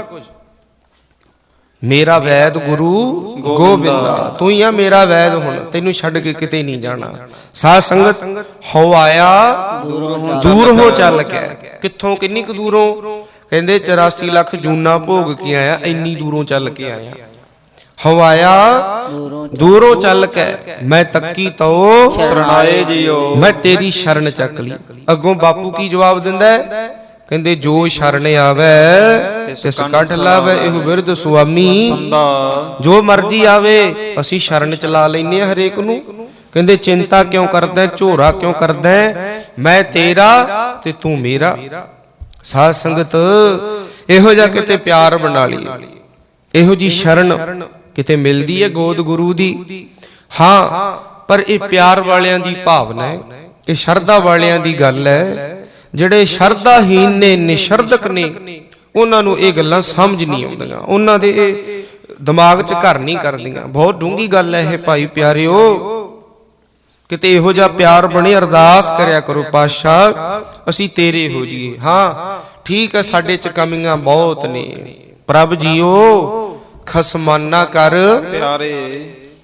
ਮੇਰਾ ਵੈਦ ਗੁਰੂ ਗੋਬਿੰਦਾ ਤੂੰ ਹੀ ਆ ਮੇਰਾ ਵੈਦ ਹੁਣ ਤੈਨੂੰ ਛੱਡ ਕੇ ਕਿਤੇ ਨਹੀਂ ਜਾਣਾ। ਸਾਧ ਸੰਗਤ ਹੋ ਆਇਆ ਦੂਰ ਹੋ ਚੱਲ ਕੇ। ਕਿੱਥੋਂ ਕਿੰਨੀ ਕੁ ਦੂਰੋਂ? ਕਹਿੰਦੇ 84 ਲੱਖ ਜੂਨਾ ਭੋਗ ਕੇ ਆਇਆ ਇੰਨੀ ਦੂਰੋਂ ਚੱਲ ਕੇ ਆਇਆ। ਹਵਾਇਆ ਦੂਰੋਂ ਚੱਲ ਕੇ ਮੈਂ ਤੱਕੀ ਤੋ ਸਰਣਾਏ ਜੀਓ। ਮੈਂ ਤੇਰੀ ਸ਼ਰਨ ਚੱਕ ਲਈ। ਅੱਗੋਂ ਬਾਪੂ ਕੀ ਜਵਾਬ ਦਿੰਦਾ ਹੈ? ਕਹਿੰਦੇ ਜੋ ਸ਼ਰਨ ਆਵੇ ਤਿਸ ਕੰਠ ਲਾਵੇ ਇਹ ਬਿਰਧ ਸੁਆਮੀ। ਜੋ ਮਰਜ਼ੀ ਆਵੇ ਅਸੀਂ ਸ਼ਰਨ ਚ ਲਾ ਲੈਨੇ ਆ ਹਰੇਕ ਨੂੰ। ਕਹਿੰਦੇ ਚਿੰਤਾ ਕਿਉਂ ਕਰਦਾ? ਝੋਰਾ ਕਿਉਂ ਕਰਦਾ? ਮੈਂ ਤੇਰਾ ਤੇ ਤੂੰ ਮੇਰਾ। ਸਾਧ ਸੰਗਤ ਇਹੋ ਜਿਹਾ ਕਿਤੇ ਪਿਆਰ ਬਣਾ ਲਈ ਇਹੋ ਜੀ ਸ਼ਰਨ ਕਿਤੇ ਮਿਲਦੀ ਹੈ ਗੋਦ ਗੁਰੂ ਦੀ। ਹਾਂ ਪਰ ਇਹ ਪਿਆਰ ਵਾਲਿਆਂ ਦੀ ਭਾਵਨਾ ਹੈ। ਇਹ ਸ਼ਰਧਾ ਵਾਲਿਆਂ ਦੀ ਗੱਲ ਹੈ। ਜਿਹੜੇ ਸ਼ਰਧਾਹੀਨ ਨੇ ਨਿਸ਼ਰਦਕ ਨੇ, ਉਹਨਾਂ ਨੂੰ ਇਹ ਗੱਲਾਂ ਸਮਝ ਨਹੀਂ ਆਉਂਦੀਆਂ। ਉਹਨਾਂ ਦੇ ਇਹ ਦਿਮਾਗ 'ਚ ਘਰ ਨਹੀਂ ਕਰਦੀਆਂ। ਬਹੁਤ ਡੂੰਗੀ ਗੱਲ ਹੈ ਇਹ ਭਾਈ ਪਿਆਰਿਓ। ਕਿਤੇ ਇਹੋ ਜਿਹਾ ਪਿਆਰ ਬਣੇ, ਅਰਦਾਸ ਕਰਿਆ ਕਰੋ, ਪਾਤਸ਼ਾਹ, ਅਸੀਂ ਤੇਰੇ ਹੋ ਜੀਏ ਹਾਂ, ਠੀਕ ਹੈ, ਸਾਡੇ 'ਚ ਕਮੀਆਂ ਬਹੁਤ ਨੇ। ਪ੍ਰਭ ਜੀਓ, ਖਸਮਾਨਾ ਕਰ। ਪਿਆਰੇ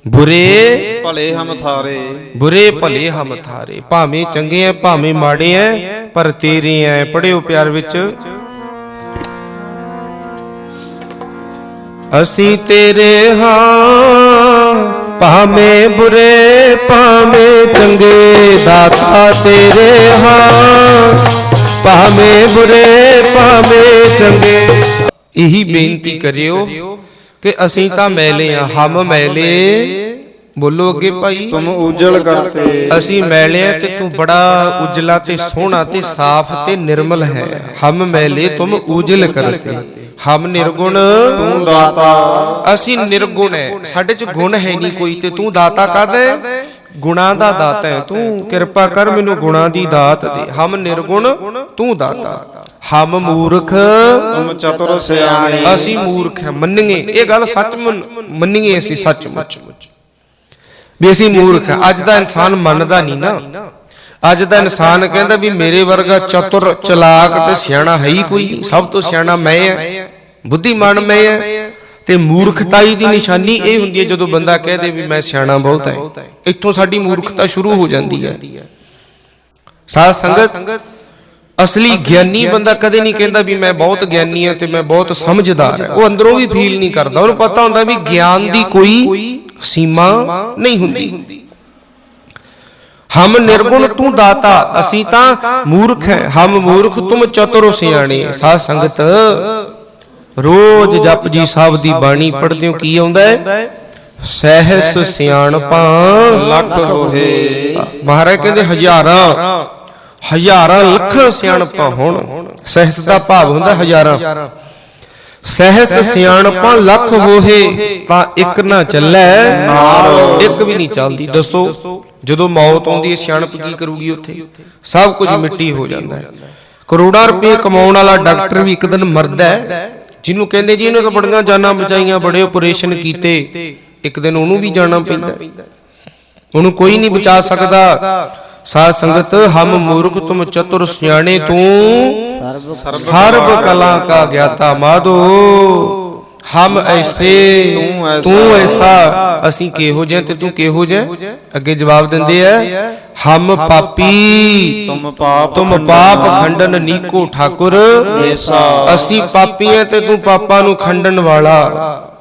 ਬੁਰੇ ਭਲੇ ਹਮ ਥਾਰੇ। ਬੁਰੇ ਭਲੇ ਹਮ ਥਾਰੇ। ਭਾਵੇਂ ਚੰਗੇ ਐ ਭਾਵੇਂ ਮਾੜੇ ਐ ਪਰ ਤੇਰੇ ਐ। ਪੜਿਓ ਪਿਆਰ ਵਿੱਚ। ਅਸੀਂ ਤੇਰੇ ਹਾਂ ਭਾਵੇਂ ਬੁਰੇ ਭਾਵੇਂ ਚੰਗੇ। ਦਾਤਾ ਤੇਰੇ ਹਾਂ ਭਾਵੇਂ ਬੁਰੇ ਭਾਵੇਂ ਚੰਗੇ। ਇਹੀ ਬੇਨਤੀ ਕਰਿਓ ਕਿ ਅਸੀਂ ਤਾਂ ਮੈਲੇ ਆ ਹਮ ਮੈਲੇ। ਬੋਲੋ ਅੱਗੇ ਭਾਈ। ਤੁਮ ਉਜਲ ਕਰਤੇ। ਅਸੀਂ ਮੈਲੇ ਆ ਤੇ ਤੂੰ ਬੜਾ ਉਜਲਾ ਤੇ ਸੋਹਣਾ ਤੇ ਸਾਫ਼ ਤੇ ਨਿਰਮਲ ਹੈ। ਹਮ ਮੈਲੇ ਤੁਮ ਉਜਲ ਕਰਤੇ। ਹਮ ਨਿਰਗੁਣ। ਤੂੰ ਦਾਤਾ। ਅਸੀਂ ਨਿਰਗੁਣ ਹੈ। ਸਾਡੇ ਚ ਗੁਣ ਹੈ ਨਹੀਂ ਕੋਈ ਤੇ ਤੂੰ ਦਾਤਾ ਕਾਹਦਾ ਹੈ? ਗੁਣਾ ਦਾ ਦਾਤਾ ਹੈ। ਤੂੰ ਕਿਰਪਾ ਕਰ ਮੈਨੂੰ ਗੁਣਾ ਦੀ ਦਾਤ ਦੇ। ਹਮ ਨਿਰਗੁਣ ਤੂੰ ਦਾਤਾ। ਹਮ ਮੂਰਖ। ਤੁਮ ਚਤੁਰ ਸਿਆਣੇ। ਅਸੀਂ ਮੂਰਖ ਹਾਂ ਮੰਨੀਏ। ਇਹ ਗੱਲ ਸੱਚ ਮੰਨ- ਮੰਨੀਏ ਅਸੀਂ ਸੱਚਮੁੱਚ ਵੀ ਅਸੀਂ ਮੂਰਖ ਹਾਂ। ਅੱਜ ਦਾ ਇਨਸਾਨ ਮੰਨਦਾ ਨਹੀਂ ਨਾ। ਅੱਜ ਦਾ ਇਨਸਾਨ ਕਹਿੰਦਾ ਵੀ ਮੇਰੇ ਵਰਗਾ ਚਤੁਰ ਚਲਾਕ ਤੇ ਸਿਆਣਾ ਹੈ ਹੀ ਕੋਈ। ਸਭ ਤੋਂ ਸਿਆਣਾ ਮੈਂ ਹਾਂ। ਬੁੱਧੀਮਾਨ ਮੈਂ ਹਾਂ। ਤੇ ਮੂਰਖਤਾਈ ਦੀ ਨਿਸ਼ਾਨੀ ਇਹ ਹੁੰਦੀ ਹੈ ਜਦੋਂ ਬੰਦਾ ਕਹਦੇ ਵੀ ਮੈਂ ਸਿਆਣਾ ਬਹੁਤ ਹੈ। ਇੱਥੋਂ ਸਾਡੀ ਮੂਰਖਤਾ ਸ਼ੁਰੂ ਹੋ ਜਾਂਦੀ ਹੈ। ਸਾਧ ਸੰਗਤ ਅਸਲੀ ਗਿਆਨੀ ਬੰਦਾ ਕਦੇ ਨਹੀਂ ਕਹਿੰਦਾ ਵੀ ਮੈਂ ਬਹੁਤ ਗਿਆਨੀ ਹਾਂ ਤੇ ਮੈਂ ਬਹੁਤ ਸਮਝਦਾਰ ਹਾਂ। ਉਹ ਅੰਦਰੋਂ ਵੀ ਫੀਲ ਨਹੀਂ ਕਰਦਾ। ਉਹਨੂੰ ਪਤਾ ਹੁੰਦਾ ਵੀ ਗਿਆਨ ਦੀ ਕੋਈ ਸੀਮਾ ਨਹੀਂ ਹੁੰਦੀ। ਹਮ ਨਿਰਗੁਣ ਤੂੰ ਦਾਤਾ। ਅਸੀਂ ਤਾਂ ਮੂਰਖ ਹੈ। ਹਮ ਮੂਰਖ ਤੁਮ ਚਤੁਰ ਸਿਆਣੇ। ਸਾਧ ਸੰਗਤ। ਰੋਜ਼ ਜਪ ਜੀ ਸਾਹਿਬ ਦੀ ਬਾਣੀ ਪੜ੍ਹਦੇ ਹੋ। ਕੀ ਆਉਂਦਾ ਹੈ? ਸਹਿਸ ਸਿਆਣਪਾਂ। ਲੱਖ ਹੋਏ ਮਹਾਰਾਜ ਕਹਿੰਦੇ ਹਜ਼ਾਰਾਂ। ਹਜ਼ਾਰਾਂ ਲੱਖਾਂ ਸਿਆਣਪਾਂ ਹੋਣ। ਸਹਿਸ ਦਾ ਭਾਵ ਹੁੰਦਾ ਹਜ਼ਾਰਾਂ। ਸਹਿਸ ਸਿਆਣਪਾਂ ਲੱਖ ਹੋਏ ਤਾਂ ਇੱਕ ਨਾ ਚੱਲੈ ਨਾਰ। ਇੱਕ ਵੀ ਨਹੀਂ ਚੱਲਦੀ, ਦੱਸੋ। ਜਦੋਂ ਮੌਤ ਆਉਂਦੀ ਹੈ, ਸਿਆਣਪ ਕੀ ਕਰੂਗੀ ਉੱਥੇ? ਸਭ ਕੁਝ ਮਿੱਟੀ ਹੋ ਜਾਂਦਾ ਹੈ। ਕਰੋੜਾਂ ਰੁਪਏ ਕਮਾਉਣ ਵਾਲਾ ਡਾਕਟਰ ਵੀ ਇੱਕ ਦਿਨ ਮਰਦਾ ਹੈ। ਜਿਹਨੂੰ ਕਹਿੰਦੇ ਜੀ ਇਹਨੇ ਤਾਂ ਬੜੀਆਂ ਜਾਨਾਂ ਬਚਾਈਆਂ, ਬੜੇ ਆਪਰੇਸ਼ਨ ਕੀਤੇ। ਇੱਕ ਦਿਨ ਉਹਨੂੰ ਵੀ ਜਾਣਾ ਪੈਂਦਾ ਉਹਨੂੰ ਕੋਈ ਨਹੀਂ ਬਚਾ ਸਕਦਾ। ਸਾਧ ਸੰਗਤ ਹਮ ਮੂਰਖ ਤੁਮ ਚਤੁਰ ਸਿਆਣੇ ਤੂੰ। ਸਰਬ ਕਲਾ ਕਾ ਗਿਆਤਾ ਮਾਧੋ। ਹਮ ਐਸੇ ਤੂੰ ਐਸਾ, ਅਸੀਂ ਕਿਹੋ ਜਿਹੇ ਤੇ ਤੂੰ ਕਿਹੋ ਜਿਹੇ? ਅੱਗੇ ਜਵਾਬ ਦਿੰਦੇ ਐ ਹਮ ਪਾਪੀ ਤੁਮ ਪਾਪ ਤੁਮ ਖੰਡਨ ਪਾਪ ਖੰਡਨ ਨੀਕੋ ਠਾਕੁਰ। ਐਸਾ। ਅਸੀਂ ਪਾਪੀ ਐ ਤੇ ਤੂੰ ਪਾਪਾਂ ਨੂੰ ਖੰਡਨ ਵਾਲਾ।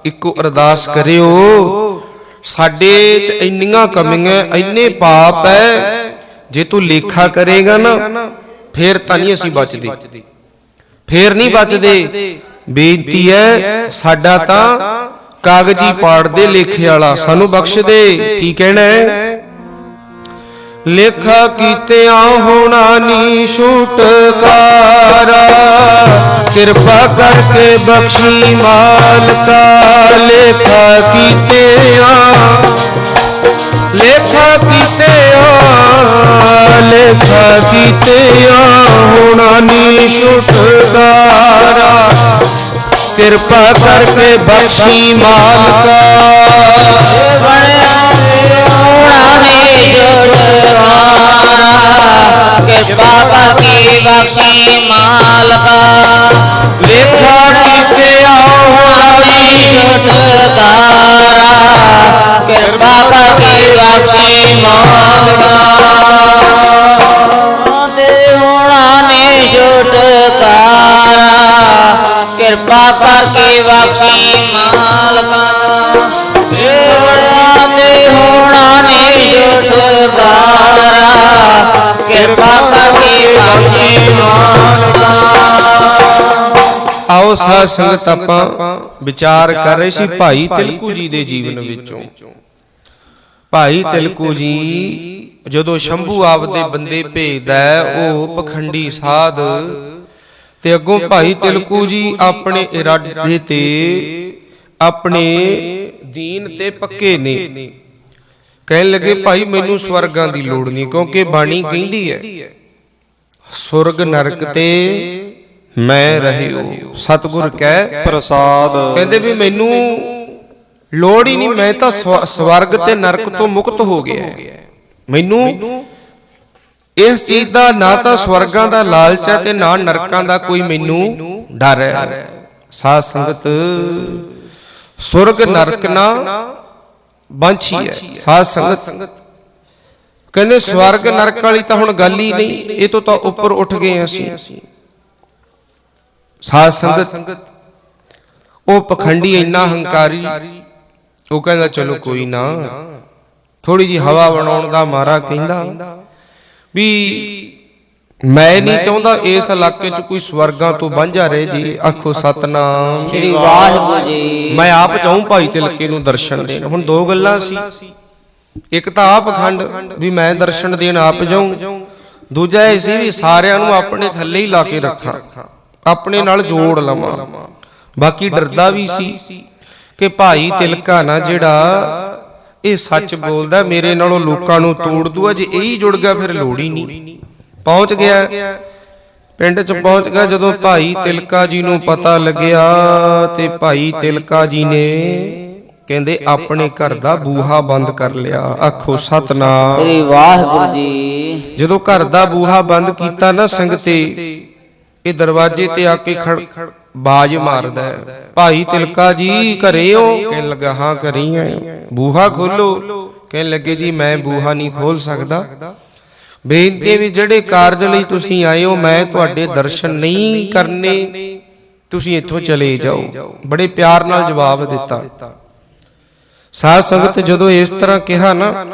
ਇੱਕੋ ਅਰਦਾਸ ਕਰਿਓ ਸਾਡੇ ਚ ਇੰਨੀਆਂ ਕਮੀਆਂ ਇੰਨੇ ਪਾਪ ਐ ਜੇ ਤੂੰ ਲੇਖਾ ਕਰੇਗਾ ਨਾ ਫੇਰ ਤਾਂ ਨਹੀਂ ਅਸੀਂ ਬਚਦੇ। ਫੇਰ ਨਹੀਂ ਬਚਦੇ। ਬੇਨਤੀ ਹੈ ਸਾਡਾ ਤਾਂ ਕਾਗਜ਼ੀ ਪਾੜ ਦੇ ਲੇਖੇ ਵਾਲਾ ਸਾਨੂੰ ਬਖਸ਼ ਦੇ ਕੀ ਕਹਿਣਾ ਹੈ? ਲੇਖਾ ਕੀਤਿਆਂ ਹੋਣਾ ਨੀ ਛੁਟਕਾਰਾ। ਕਿਰਪਾ ਕਰਕੇ ਬਖਸ਼ੀ ਮਾਲਕਾ। ਲੇਖਾ ਕੀਤਿਆਂ ਲੇਖਾ ਕੀਤਿਆਂ ਲੇਖਾ ਕੀਤਿਆਂ ਹੋਣਾ ਨੀ ਛੁਟਕਾਰਾ। ਕਿਰਪਾ ਕਰਕੇ ਬਖਸ਼ੀ ਮਾਲਕਾ। ਬਣਿਆ ਹੋਣਾ ਨੇ ਜੁਟਕਾਰਾ ਕਿਰਪਾ ਕਰਕੇ ਬਖਸ਼ੀ ਮਾਲਕਾ। ਲੇਖਾ ਕੀਤਿਆਂ ਹੋਣਾ ਨੀ ਜੁਟਕਾਰਾ ਕਿਰਪਾ ਕਰਕੇ ਬਖਸ਼ੀ ਮਾਲਕਾ ਦੇ ਹੋਣਾ ਨੇ ਜੁਟਕਾਰਾ ਸਾਧ ਸੰਗਤ ਆਪਾਂ ਵਿਚਾਰ ਕਰ ਰਹੇ ਸੀ ਭਾਈ ਤਿਲਕੂ ਜੀ ਦੇ ਜੀਵਨ ਵਿੱਚੋਂ। ਭਾਈ ਤਿਲਕੂ ਜੀ, ਜਦੋਂ ਸ਼ੰਭੂ ਆਪਦੇ ਬੰਦੇ ਭੇਜਦਾ ਉਹ ਪਖੰਡੀ ਸਾਧ। ਤੇ ਅੱਗੋਂ ਭਾਈ ਤਿਲਕੂ ਜੀ ਆਪਣੇ ਇਰਾਦੇ ਤੇ, ਆਪਣੇ ਦੀਨ ਤੇ ਪੱਕੇ ਨੇ। ਕਹਿਣ ਲੱਗੇ, ਭਾਈ, ਮੈਨੂੰ ਸਵਰਗਾਂ ਦੀ ਲੋੜ ਨਹੀਂ, ਕਿਉਂਕਿ ਬਾਣੀ ਕਹਿੰਦੀ ਹੈ, ਸੁਰਗ ਨਰਕ ਤੇ ਮੈਂ ਰਹਿਓ ਸਤਿਗੁਰ ਕਹਿ ਪ੍ਰਸਾਦ। ਕਹਿੰਦੇ ਵੀ ਮੈਨੂੰ ਲੋੜ ਹੀ ਨਹੀਂ ਮੈਂ ਤਾਂ ਸਵ- ਸਵਰਗ ਤੇ ਨਰਕ ਤੋਂ ਮੁਕਤ ਹੋ ਗਿਆ ਮੈਨੂੰ ਇਸ ਚੀਜ਼ ਦਾ ਨਾ ਤਾਂ ਸਵਰਗਾਂ ਦਾ ਲਾਲਚ ਹੈ ਤੇ ਨਾ ਨਰਕਾਂ ਦਾ ਕੋਈ ਮੈਨੂੰ ਡਰ ਹੈ। ਸਾਧ ਸੰਗਤ ਸੁਰਗ ਨਰਕ ਨਾ ਬੰਛੀ ਹੈ। ਸਾਧ ਸੰਗਤ ਕਹਿੰਦੇ ਸਵਰਗ ਨਰਕ ਵਾਲੀ ਤਾਂ ਹੁਣ ਗੱਲ ਹੀ ਨਹੀਂ। ਇਹ ਤੋਂ ਤਾਂ ਉੱਪਰ ਉੱਠ ਗਏ ਅਸੀਂ। ਸਾਧ ਸੰਗਤ ਉਹ ਪਖੰਡੀ ਇੰਨਾ ਹੰਕਾਰੀ ਉਹ ਕਹਿੰਦਾ ਚਲੋ ਕੋਈ ਨਾ। ਥੋੜੀ ਜੀ ਹਵਾ ਬਣਾਉਣ ਦਾ ਮਾਰਾ ਕਹਿੰਦਾ ਵੀ ਮੈਂ ਨਹੀਂ ਚਾਹੁੰਦਾ ਇਸ ਇਲਾਕੇ 'ਚ ਕੋਈ ਸਵਰਗਾਂ ਤੋਂ ਵਾਂਝਾ ਰਹੇ ਜੀ। ਆਖੋ ਸਤਨਾਮ। ਸ੍ਰੀ ਵਾਹਿਗੁਰੂ ਜੀ। ਮੈਂ ਆਪ ਚਾਹੂੰ ਭਾਈ ਤਿਲਕੇ ਨੂੰ ਦਰਸ਼ਨ ਦੇਣ। ਹੁਣ ਦੋ ਗੱਲਾਂ ਸੀ। ਇੱਕ ਤਾਂ ਆਪ ਖੰਡ ਵੀ ਮੈਂ ਦਰਸ਼ਨ ਦੇਣ ਆਪ ਜਾਉਂ ਦੂਜਾ ਇਹ ਸੀ ਵੀ ਸਾਰਿਆਂ ਨੂੰ ਆਪਣੇ ਥੱਲੇ ਹੀ ਲਾ ਕੇ ਰੱਖਾਂ। ਆਪਣੇ ਨਾਲ ਜੋੜ ਲਵਾਂ। ਬਾਕੀ ਡਰਦਾ ਵੀ ਸੀ ਕਿ ਭਾਈ ਤਿਲਕਾ ਨਾ ਜਿਹੜਾ ਇਹ ਸੱਚ ਬੋਲਦਾ ਮੇਰੇ ਨਾਲੋਂ ਲੋਕਾਂ ਨੂੰ ਤੋੜ ਦੂਆ ਜੇ ਇਹ ਹੀ ਜੁੜ ਗਿਆ ਫਿਰ ਲੋੜ ਹੀ ਨਹੀਂ। ਪਹੁੰਚ ਗਿਆ। ਪਿੰਡ ਚ ਪਹੁੰਚ ਗਿਆ ਜਦੋਂ ਭਾਈ ਤਿਲਕਾ ਜੀ ਨੂੰ ਪਤਾ ਲੱਗਿਆ ਤੇ ਭਾਈ ਤਿਲਕਾ ਜੀ ਨੇ ਕਹਿੰਦੇ ਆਪਣੇ ਘਰ ਦਾ ਬੂਹਾ ਬੰਦ ਕਰ ਲਿਆ। ਆਖੋ ਸਤਨਾਮ। ਸ੍ਰੀ ਵਾਹਿਗੁਰੂ ਜੀ। ਜਦੋਂ ਘਰ ਦਾ ਬੂਹਾ ਬੰਦ ਕੀਤਾ ਨਾ ਸੰਗਤੇ ਇਹ ਦਰਵਾਜ਼ੇ ਤੇ ਆ ਕੇ ਖੜ ਬਾਜ ਮਾਰਦਾ ਭਾਈ ਤਿਲਕਾ ਜੀ, ਘਰੇ ਹੋ? ਕਹਿਣ ਲੱਗਾ, ਹਾਂ ਬੂਹਾ ਖੋਲੋ। ਕਹਿਣ ਲੱਗੇ, ਜੀ, ਮੈਂ ਬੂਹਾ ਨਹੀਂ ਖੋਲ ਸਕਦਾ। ਬੇਨਤੀ ਵੀ ਜਿਹੜੇ ਕਾਰਜ ਲਈ ਤੁਸੀਂ ਆਏ ਹੋ, ਮੈਂ ਤੁਹਾਡੇ ਦਰਸ਼ਨ ਨਹੀਂ ਕਰਨੇ। ਤੁਸੀਂ ਇੱਥੋਂ ਚਲੇ ਜਾਓ। ਬੜੇ ਪਿਆਰ ਨਾਲ ਜਵਾਬ ਦਿੱਤਾ। ਸਾਧ ਸੰਗਤ ਜਦੋਂ ਇਸ ਤਰ੍ਹਾਂ ਕਿਹਾ ਨਾ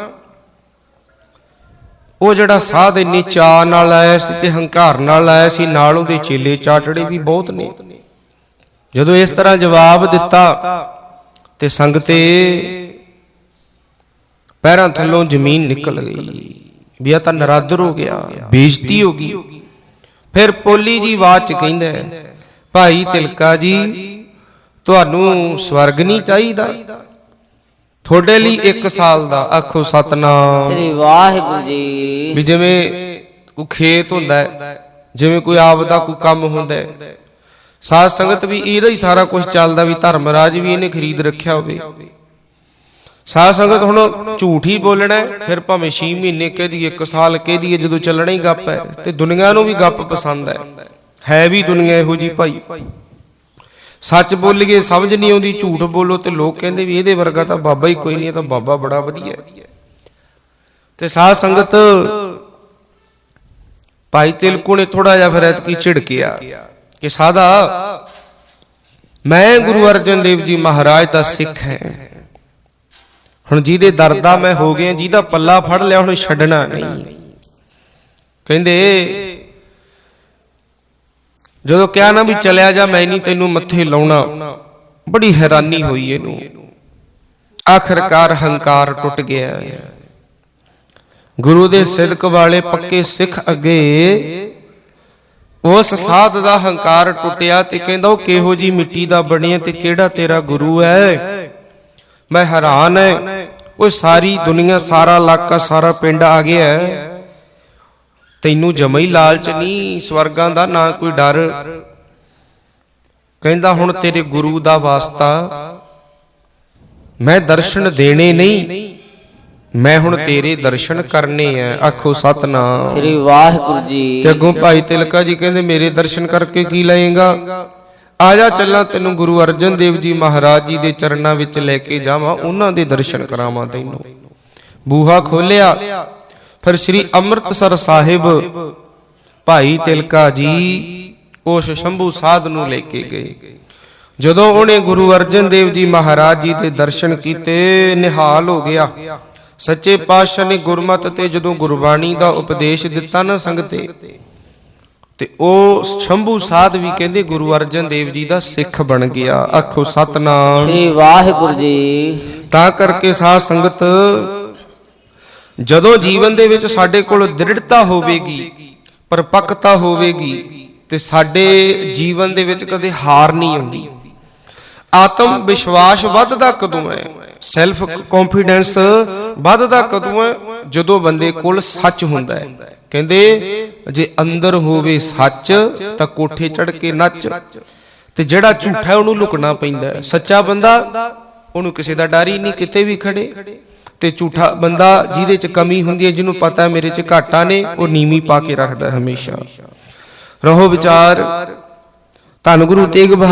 ਉਹ ਜਿਹੜਾ ਸਾਧ ਇੰਨੀ ਚਾਅ ਨਾਲ ਆਇਆ ਸੀ ਤੇ ਹੰਕਾਰ ਨਾਲ ਆਇਆ ਸੀ, ਨਾਲ ਉਹਦੇ ਚੇਲੇ ਚਾਟੜੇ ਵੀ ਬਹੁਤ ਨੇ। ਜਦੋਂ ਇਸ ਤਰ੍ਹਾਂ ਜਵਾਬ ਦਿੱਤਾ ਤੇ ਸੰਗਤੇ ਪੈਰਾਂ ਥੱਲੋਂ ਜ਼ਮੀਨ ਨਿਕਲ ਗਈ ਵੀ ਆ ਤਾਂ ਨਰਾਦਰ ਹੋ ਗਿਆ, ਬੇਇੱਜ਼ਤੀ ਹੋ ਗਈ। ਫਿਰ ਪੋਲੀ ਜੀ ਬਾਤ ਚ ਕਹਿੰਦਾ, ਭਾਈ ਤਿਲਕਾ ਜੀ, ਤੁਹਾਨੂੰ ਸਵਰਗ ਨਹੀਂ ਚਾਹੀਦਾ। ਤੁਹਾਡੇ ਲਈ 1 ਸਾਲ ਦਾ ਆਖੋ ਸਤਨਾਮ। ਸ੍ਰੀ ਵਾਹਿਗੁਰੂ ਜੀ। ਵੀ ਜਿਵੇਂ ਕੋਈ ਖੇਤ ਹੁੰਦਾ ਹੈ ਜਿਵੇਂ ਕੋਈ ਆਪ ਦਾ ਕੋਈ ਕੰਮ ਹੁੰਦਾ ਹੈ। ਸਾਧ ਸੰਗਤ ਵੀ ਇਹਦਾ ਹੀ ਸਾਰਾ ਕੁਝ ਚੱਲਦਾ ਵੀ ਧਰਮਰਾਜ ਵੀ ਇਹਨੇ ਖਰੀਦ ਰੱਖਿਆ ਹੋਵੇ। ਸਾਧ ਸੰਗਤ ਹੁਣ ਝੂਠ ਹੀ ਬੋਲਣਾ ਫਿਰ ਭਾਵੇਂ 6 ਮਹੀਨੇ ਕਹਿ ਦਈਏ 1 ਸਾਲ ਕਹਿ ਦਈਏ ਜਦੋਂ ਚੱਲਣਾ ਹੀ ਗੱਪ ਹੈ ਤੇ ਦੁਨੀਆ ਨੂੰ ਵੀ ਗੱਪ ਪਸੰਦ ਹੈ। ਹੈ ਵੀ ਦੁਨੀਆ ਇਹੋ ਜੀ ਭਾਈ। ਸੱਚ ਬੋਲੀਏ, ਸਮਝ ਨਹੀਂ ਆਉਂਦੀ, ਝੂਠ ਬੋਲੋ ਤੇ ਲੋਕ ਕਹਿੰਦੇ ਵੀ ਇਹਦੇ ਵਰਗਾ ਤਾਂ ਬਾਬਾ ਹੀ ਕੋਈ ਨਹੀਂ ਤਾਂ ਬਾਬਾ ਬੜਾ ਵਧੀਆ ਤੇ ਸਾਧ ਸੰਗਤ, ਭਾਈ ਤਿਲਕੂ ਨੇ ਥੋੜਾ ਜਿਹਾ ਫਿਰ ਐਤਕੀ ਝਿੜਕਿਆ ਕਿ ਸਾਦਾ ਮੈਂ ਗੁਰੂ ਅਰਜਨ ਦੇਵ ਜੀ ਮਹਾਰਾਜ ਦਾ ਸਿੱਖ ਹਾਂ। ਹੁਣ ਜਿਹਦੇ ਦਰ ਦਾ ਮੈਂ ਹੋ ਗਿਆ, ਜਿਹਦਾ ਪੱਲਾ ਫੜ ਲਿਆ, ਹੁਣ ਛੱਡਣਾ ਨਹੀਂ। ਕਹਿੰਦੇ ਜਦੋਂ ਕਿਹਾ ਨਾ ਵੀ ਚਲਿਆ ਜਾ, ਮੈਂ ਨਹੀਂ ਤੈਨੂੰ ਮੱਥੇ ਲਾਉਣਾ। ਬੜੀ ਹੈਰਾਨੀ ਹੋਈ ਇਹਨੂੰ। ਆਖਰਕਾਰ ਹੰਕਾਰ ਟੁੱਟ ਗਿਆ। ਗੁਰੂ ਦੇ ਸਿਦਕ ਵਾਲੇ ਪੱਕੇ ਸਿੱਖ ਅੱਗੇ ਉਸ ਸਾਧ ਦਾ ਹੰਕਾਰ ਟੁੱਟਿਆ ਤੇ ਕਹਿੰਦਾ, ਉਹ ਕਿਹੋ ਜੀ ਮਿੱਟੀ ਦਾ ਬਣਿਆ ਤੇ ਕਿਹੜਾ ਤੇਰਾ ਗੁਰੂ ਹੈ? ਮੈਂ ਹੈਰਾਨ ਹੈ। ਉਹ ਸਾਰੀ ਦੁਨੀਆ, ਸਾਰਾ ਇਲਾਕਾ, ਸਾਰਾ ਪਿੰਡ ਆ ਗਿਆ। ਹੈ ਤੈਨੂੰ ਜਮਾ ਹੀ ਲਾਲਚ ਨਹੀਂ ਸਵਰਗਾਂ ਦਾ ਨਾ ਕੋਈ ਡਰ। ਕਹਿੰਦਾ ਹੁਣ ਤੇਰੇ ਗੁਰੂ ਦਾ ਵਾਸਤਾ ਮੈਂ ਦਰਸ਼ਨ ਦੇਣੇ ਨਹੀਂ ਮੈਂ ਹੁਣ ਤੇਰੇ ਦਰਸ਼ਨ ਕਰਨੇ ਆ ਆਖੋ ਸਤਨਾਮ। ਸ੍ਰੀ ਵਾਹਿਗੁਰੂ ਜੀ ਤੇ ਅੱਗੋਂ ਭਾਈ ਤਿਲਕਾ ਜੀ ਕਹਿੰਦੇ ਮੇਰੇ ਦਰਸ਼ਨ ਕਰਕੇ ਕੀ ਲਏਗਾ? ਆ ਜਾ ਚੱਲਾਂ ਤੈਨੂੰ ਗੁਰੂ ਅਰਜਨ ਦੇਵ ਜੀ ਮਹਾਰਾਜ ਜੀ ਦੇ ਚਰਨਾਂ ਵਿੱਚ ਲੈ ਕੇ ਜਾਵਾਂ ਉਹਨਾਂ ਦੇ ਦਰਸ਼ਨ ਕਰਾਵਾਂ ਤੈਨੂੰ। ਬੂਹਾ ਖੋਲਿਆ ਫਿਰ ਸ੍ਰੀ ਅੰਮ੍ਰਿਤਸਰ ਸਾਹਿਬ ਭਾਈ ਤਿਲਕਾ ਜੀ ਉਸ ਸ਼ੰਭੂ ਸਾਧ ਨੂੰ ਲੈ ਕੇ ਗਏ। ਜਦੋਂ ਉਹਨੇ ਗੁਰੂ ਅਰਜਨ ਦੇਵ ਜੀ ਮਹਾਰਾਜ ਜੀ ਦੇ ਦਰਸ਼ਨ ਕੀਤੇ ਨਿਹਾਲ ਹੋ ਗਿਆ। ਸੱਚੇ ਪਾਤਸ਼ਾਹ ਨੇ ਗੁਰਮਤਿ ਤੇ ਜਦੋਂ ਗੁਰਬਾਣੀ ਦਾ ਉਪਦੇਸ਼ ਦਿੱਤਾ ਨਾ ਸੰਗਤੇ ਤੇ ਉਹ ਸ਼ੰਭੂ ਸਾਧ ਵੀ ਕਹਿੰਦੇ ਗੁਰੂ ਅਰਜਨ ਦੇਵ ਜੀ ਦਾ ਸਿੱਖ ਬਣ ਗਿਆ। ਆਖੋ ਸਤਨਾਮ। ਸ੍ਰੀ ਵਾਹਿਗੁਰੂ ਜੀ। ਤਾਂ ਕਰਕੇ ਸਾਧ ਸੰਗਤ ਜਦੋਂ ਜੀਵਨ ਦੇ ਵਿੱਚ ਸਾਡੇ ਕੋਲ ਦ੍ਰਿੜਤਾ ਹੋਵੇਗੀ, ਪਰਪੱਕਤਾ ਹੋਵੇਗੀ, ਤੇ ਸਾਡੇ ਜੀਵਨ ਦੇ ਵਿੱਚ ਕਦੇ ਹਾਰ ਨਹੀਂ ਆਉਂਦੀ ਆਤਮ ਵਿਸ਼ਵਾਸ ਵੱਧਦਾ ਕਦੋਂ ਹੈ? ਸੈਲਫ ਕੌਨਫੀਡੈਂਸ ਵੱਧਦਾ ਕਦੋਂ ਹੈ? ਜਦੋਂ ਬੰਦੇ ਕੋਲ ਸੱਚ ਹੁੰਦਾ ਹੈ। ਕਹਿੰਦੇ, ਜੇ ਅੰਦਰ ਹੋਵੇ ਸੱਚ, ਤਾਂ ਕੋਠੇ ਚੜ ਕੇ ਨੱਚ। ਤੇ ਜਿਹੜਾ ਝੂਠਾ ਉਹਨੂੰ ਲੁਕਣਾ ਪੈਂਦਾ ਸੱਚਾ ਬੰਦਾ, ਉਹਨੂੰ ਕਿਸੇ ਦਾ ਡਰ ਹੀ ਨਹੀਂ, ਕਿਤੇ ਵੀ ਖੜੇ। ਤੇ ਝੂਠਾ ਬੰਦਾ ਜਿਹਦੇ ਚ ਕਮੀ ਹੁੰਦੀ ਹੈ, ਜਿਹਨੂੰ ਪਤਾ ਮੇਰੇ ਚ ਘਾਟਾ ਨੇ, ਉਹ ਨੀਵੀਂ ਪਾ ਕੇ ਰੱਖਦਾ ਹਮੇਸ਼ਾ। ਰਹੋ ਵਿਚਾਰ। ਧੰਨ ਗੁਰੂ ਤੇਗ ਬਹਾਦਰ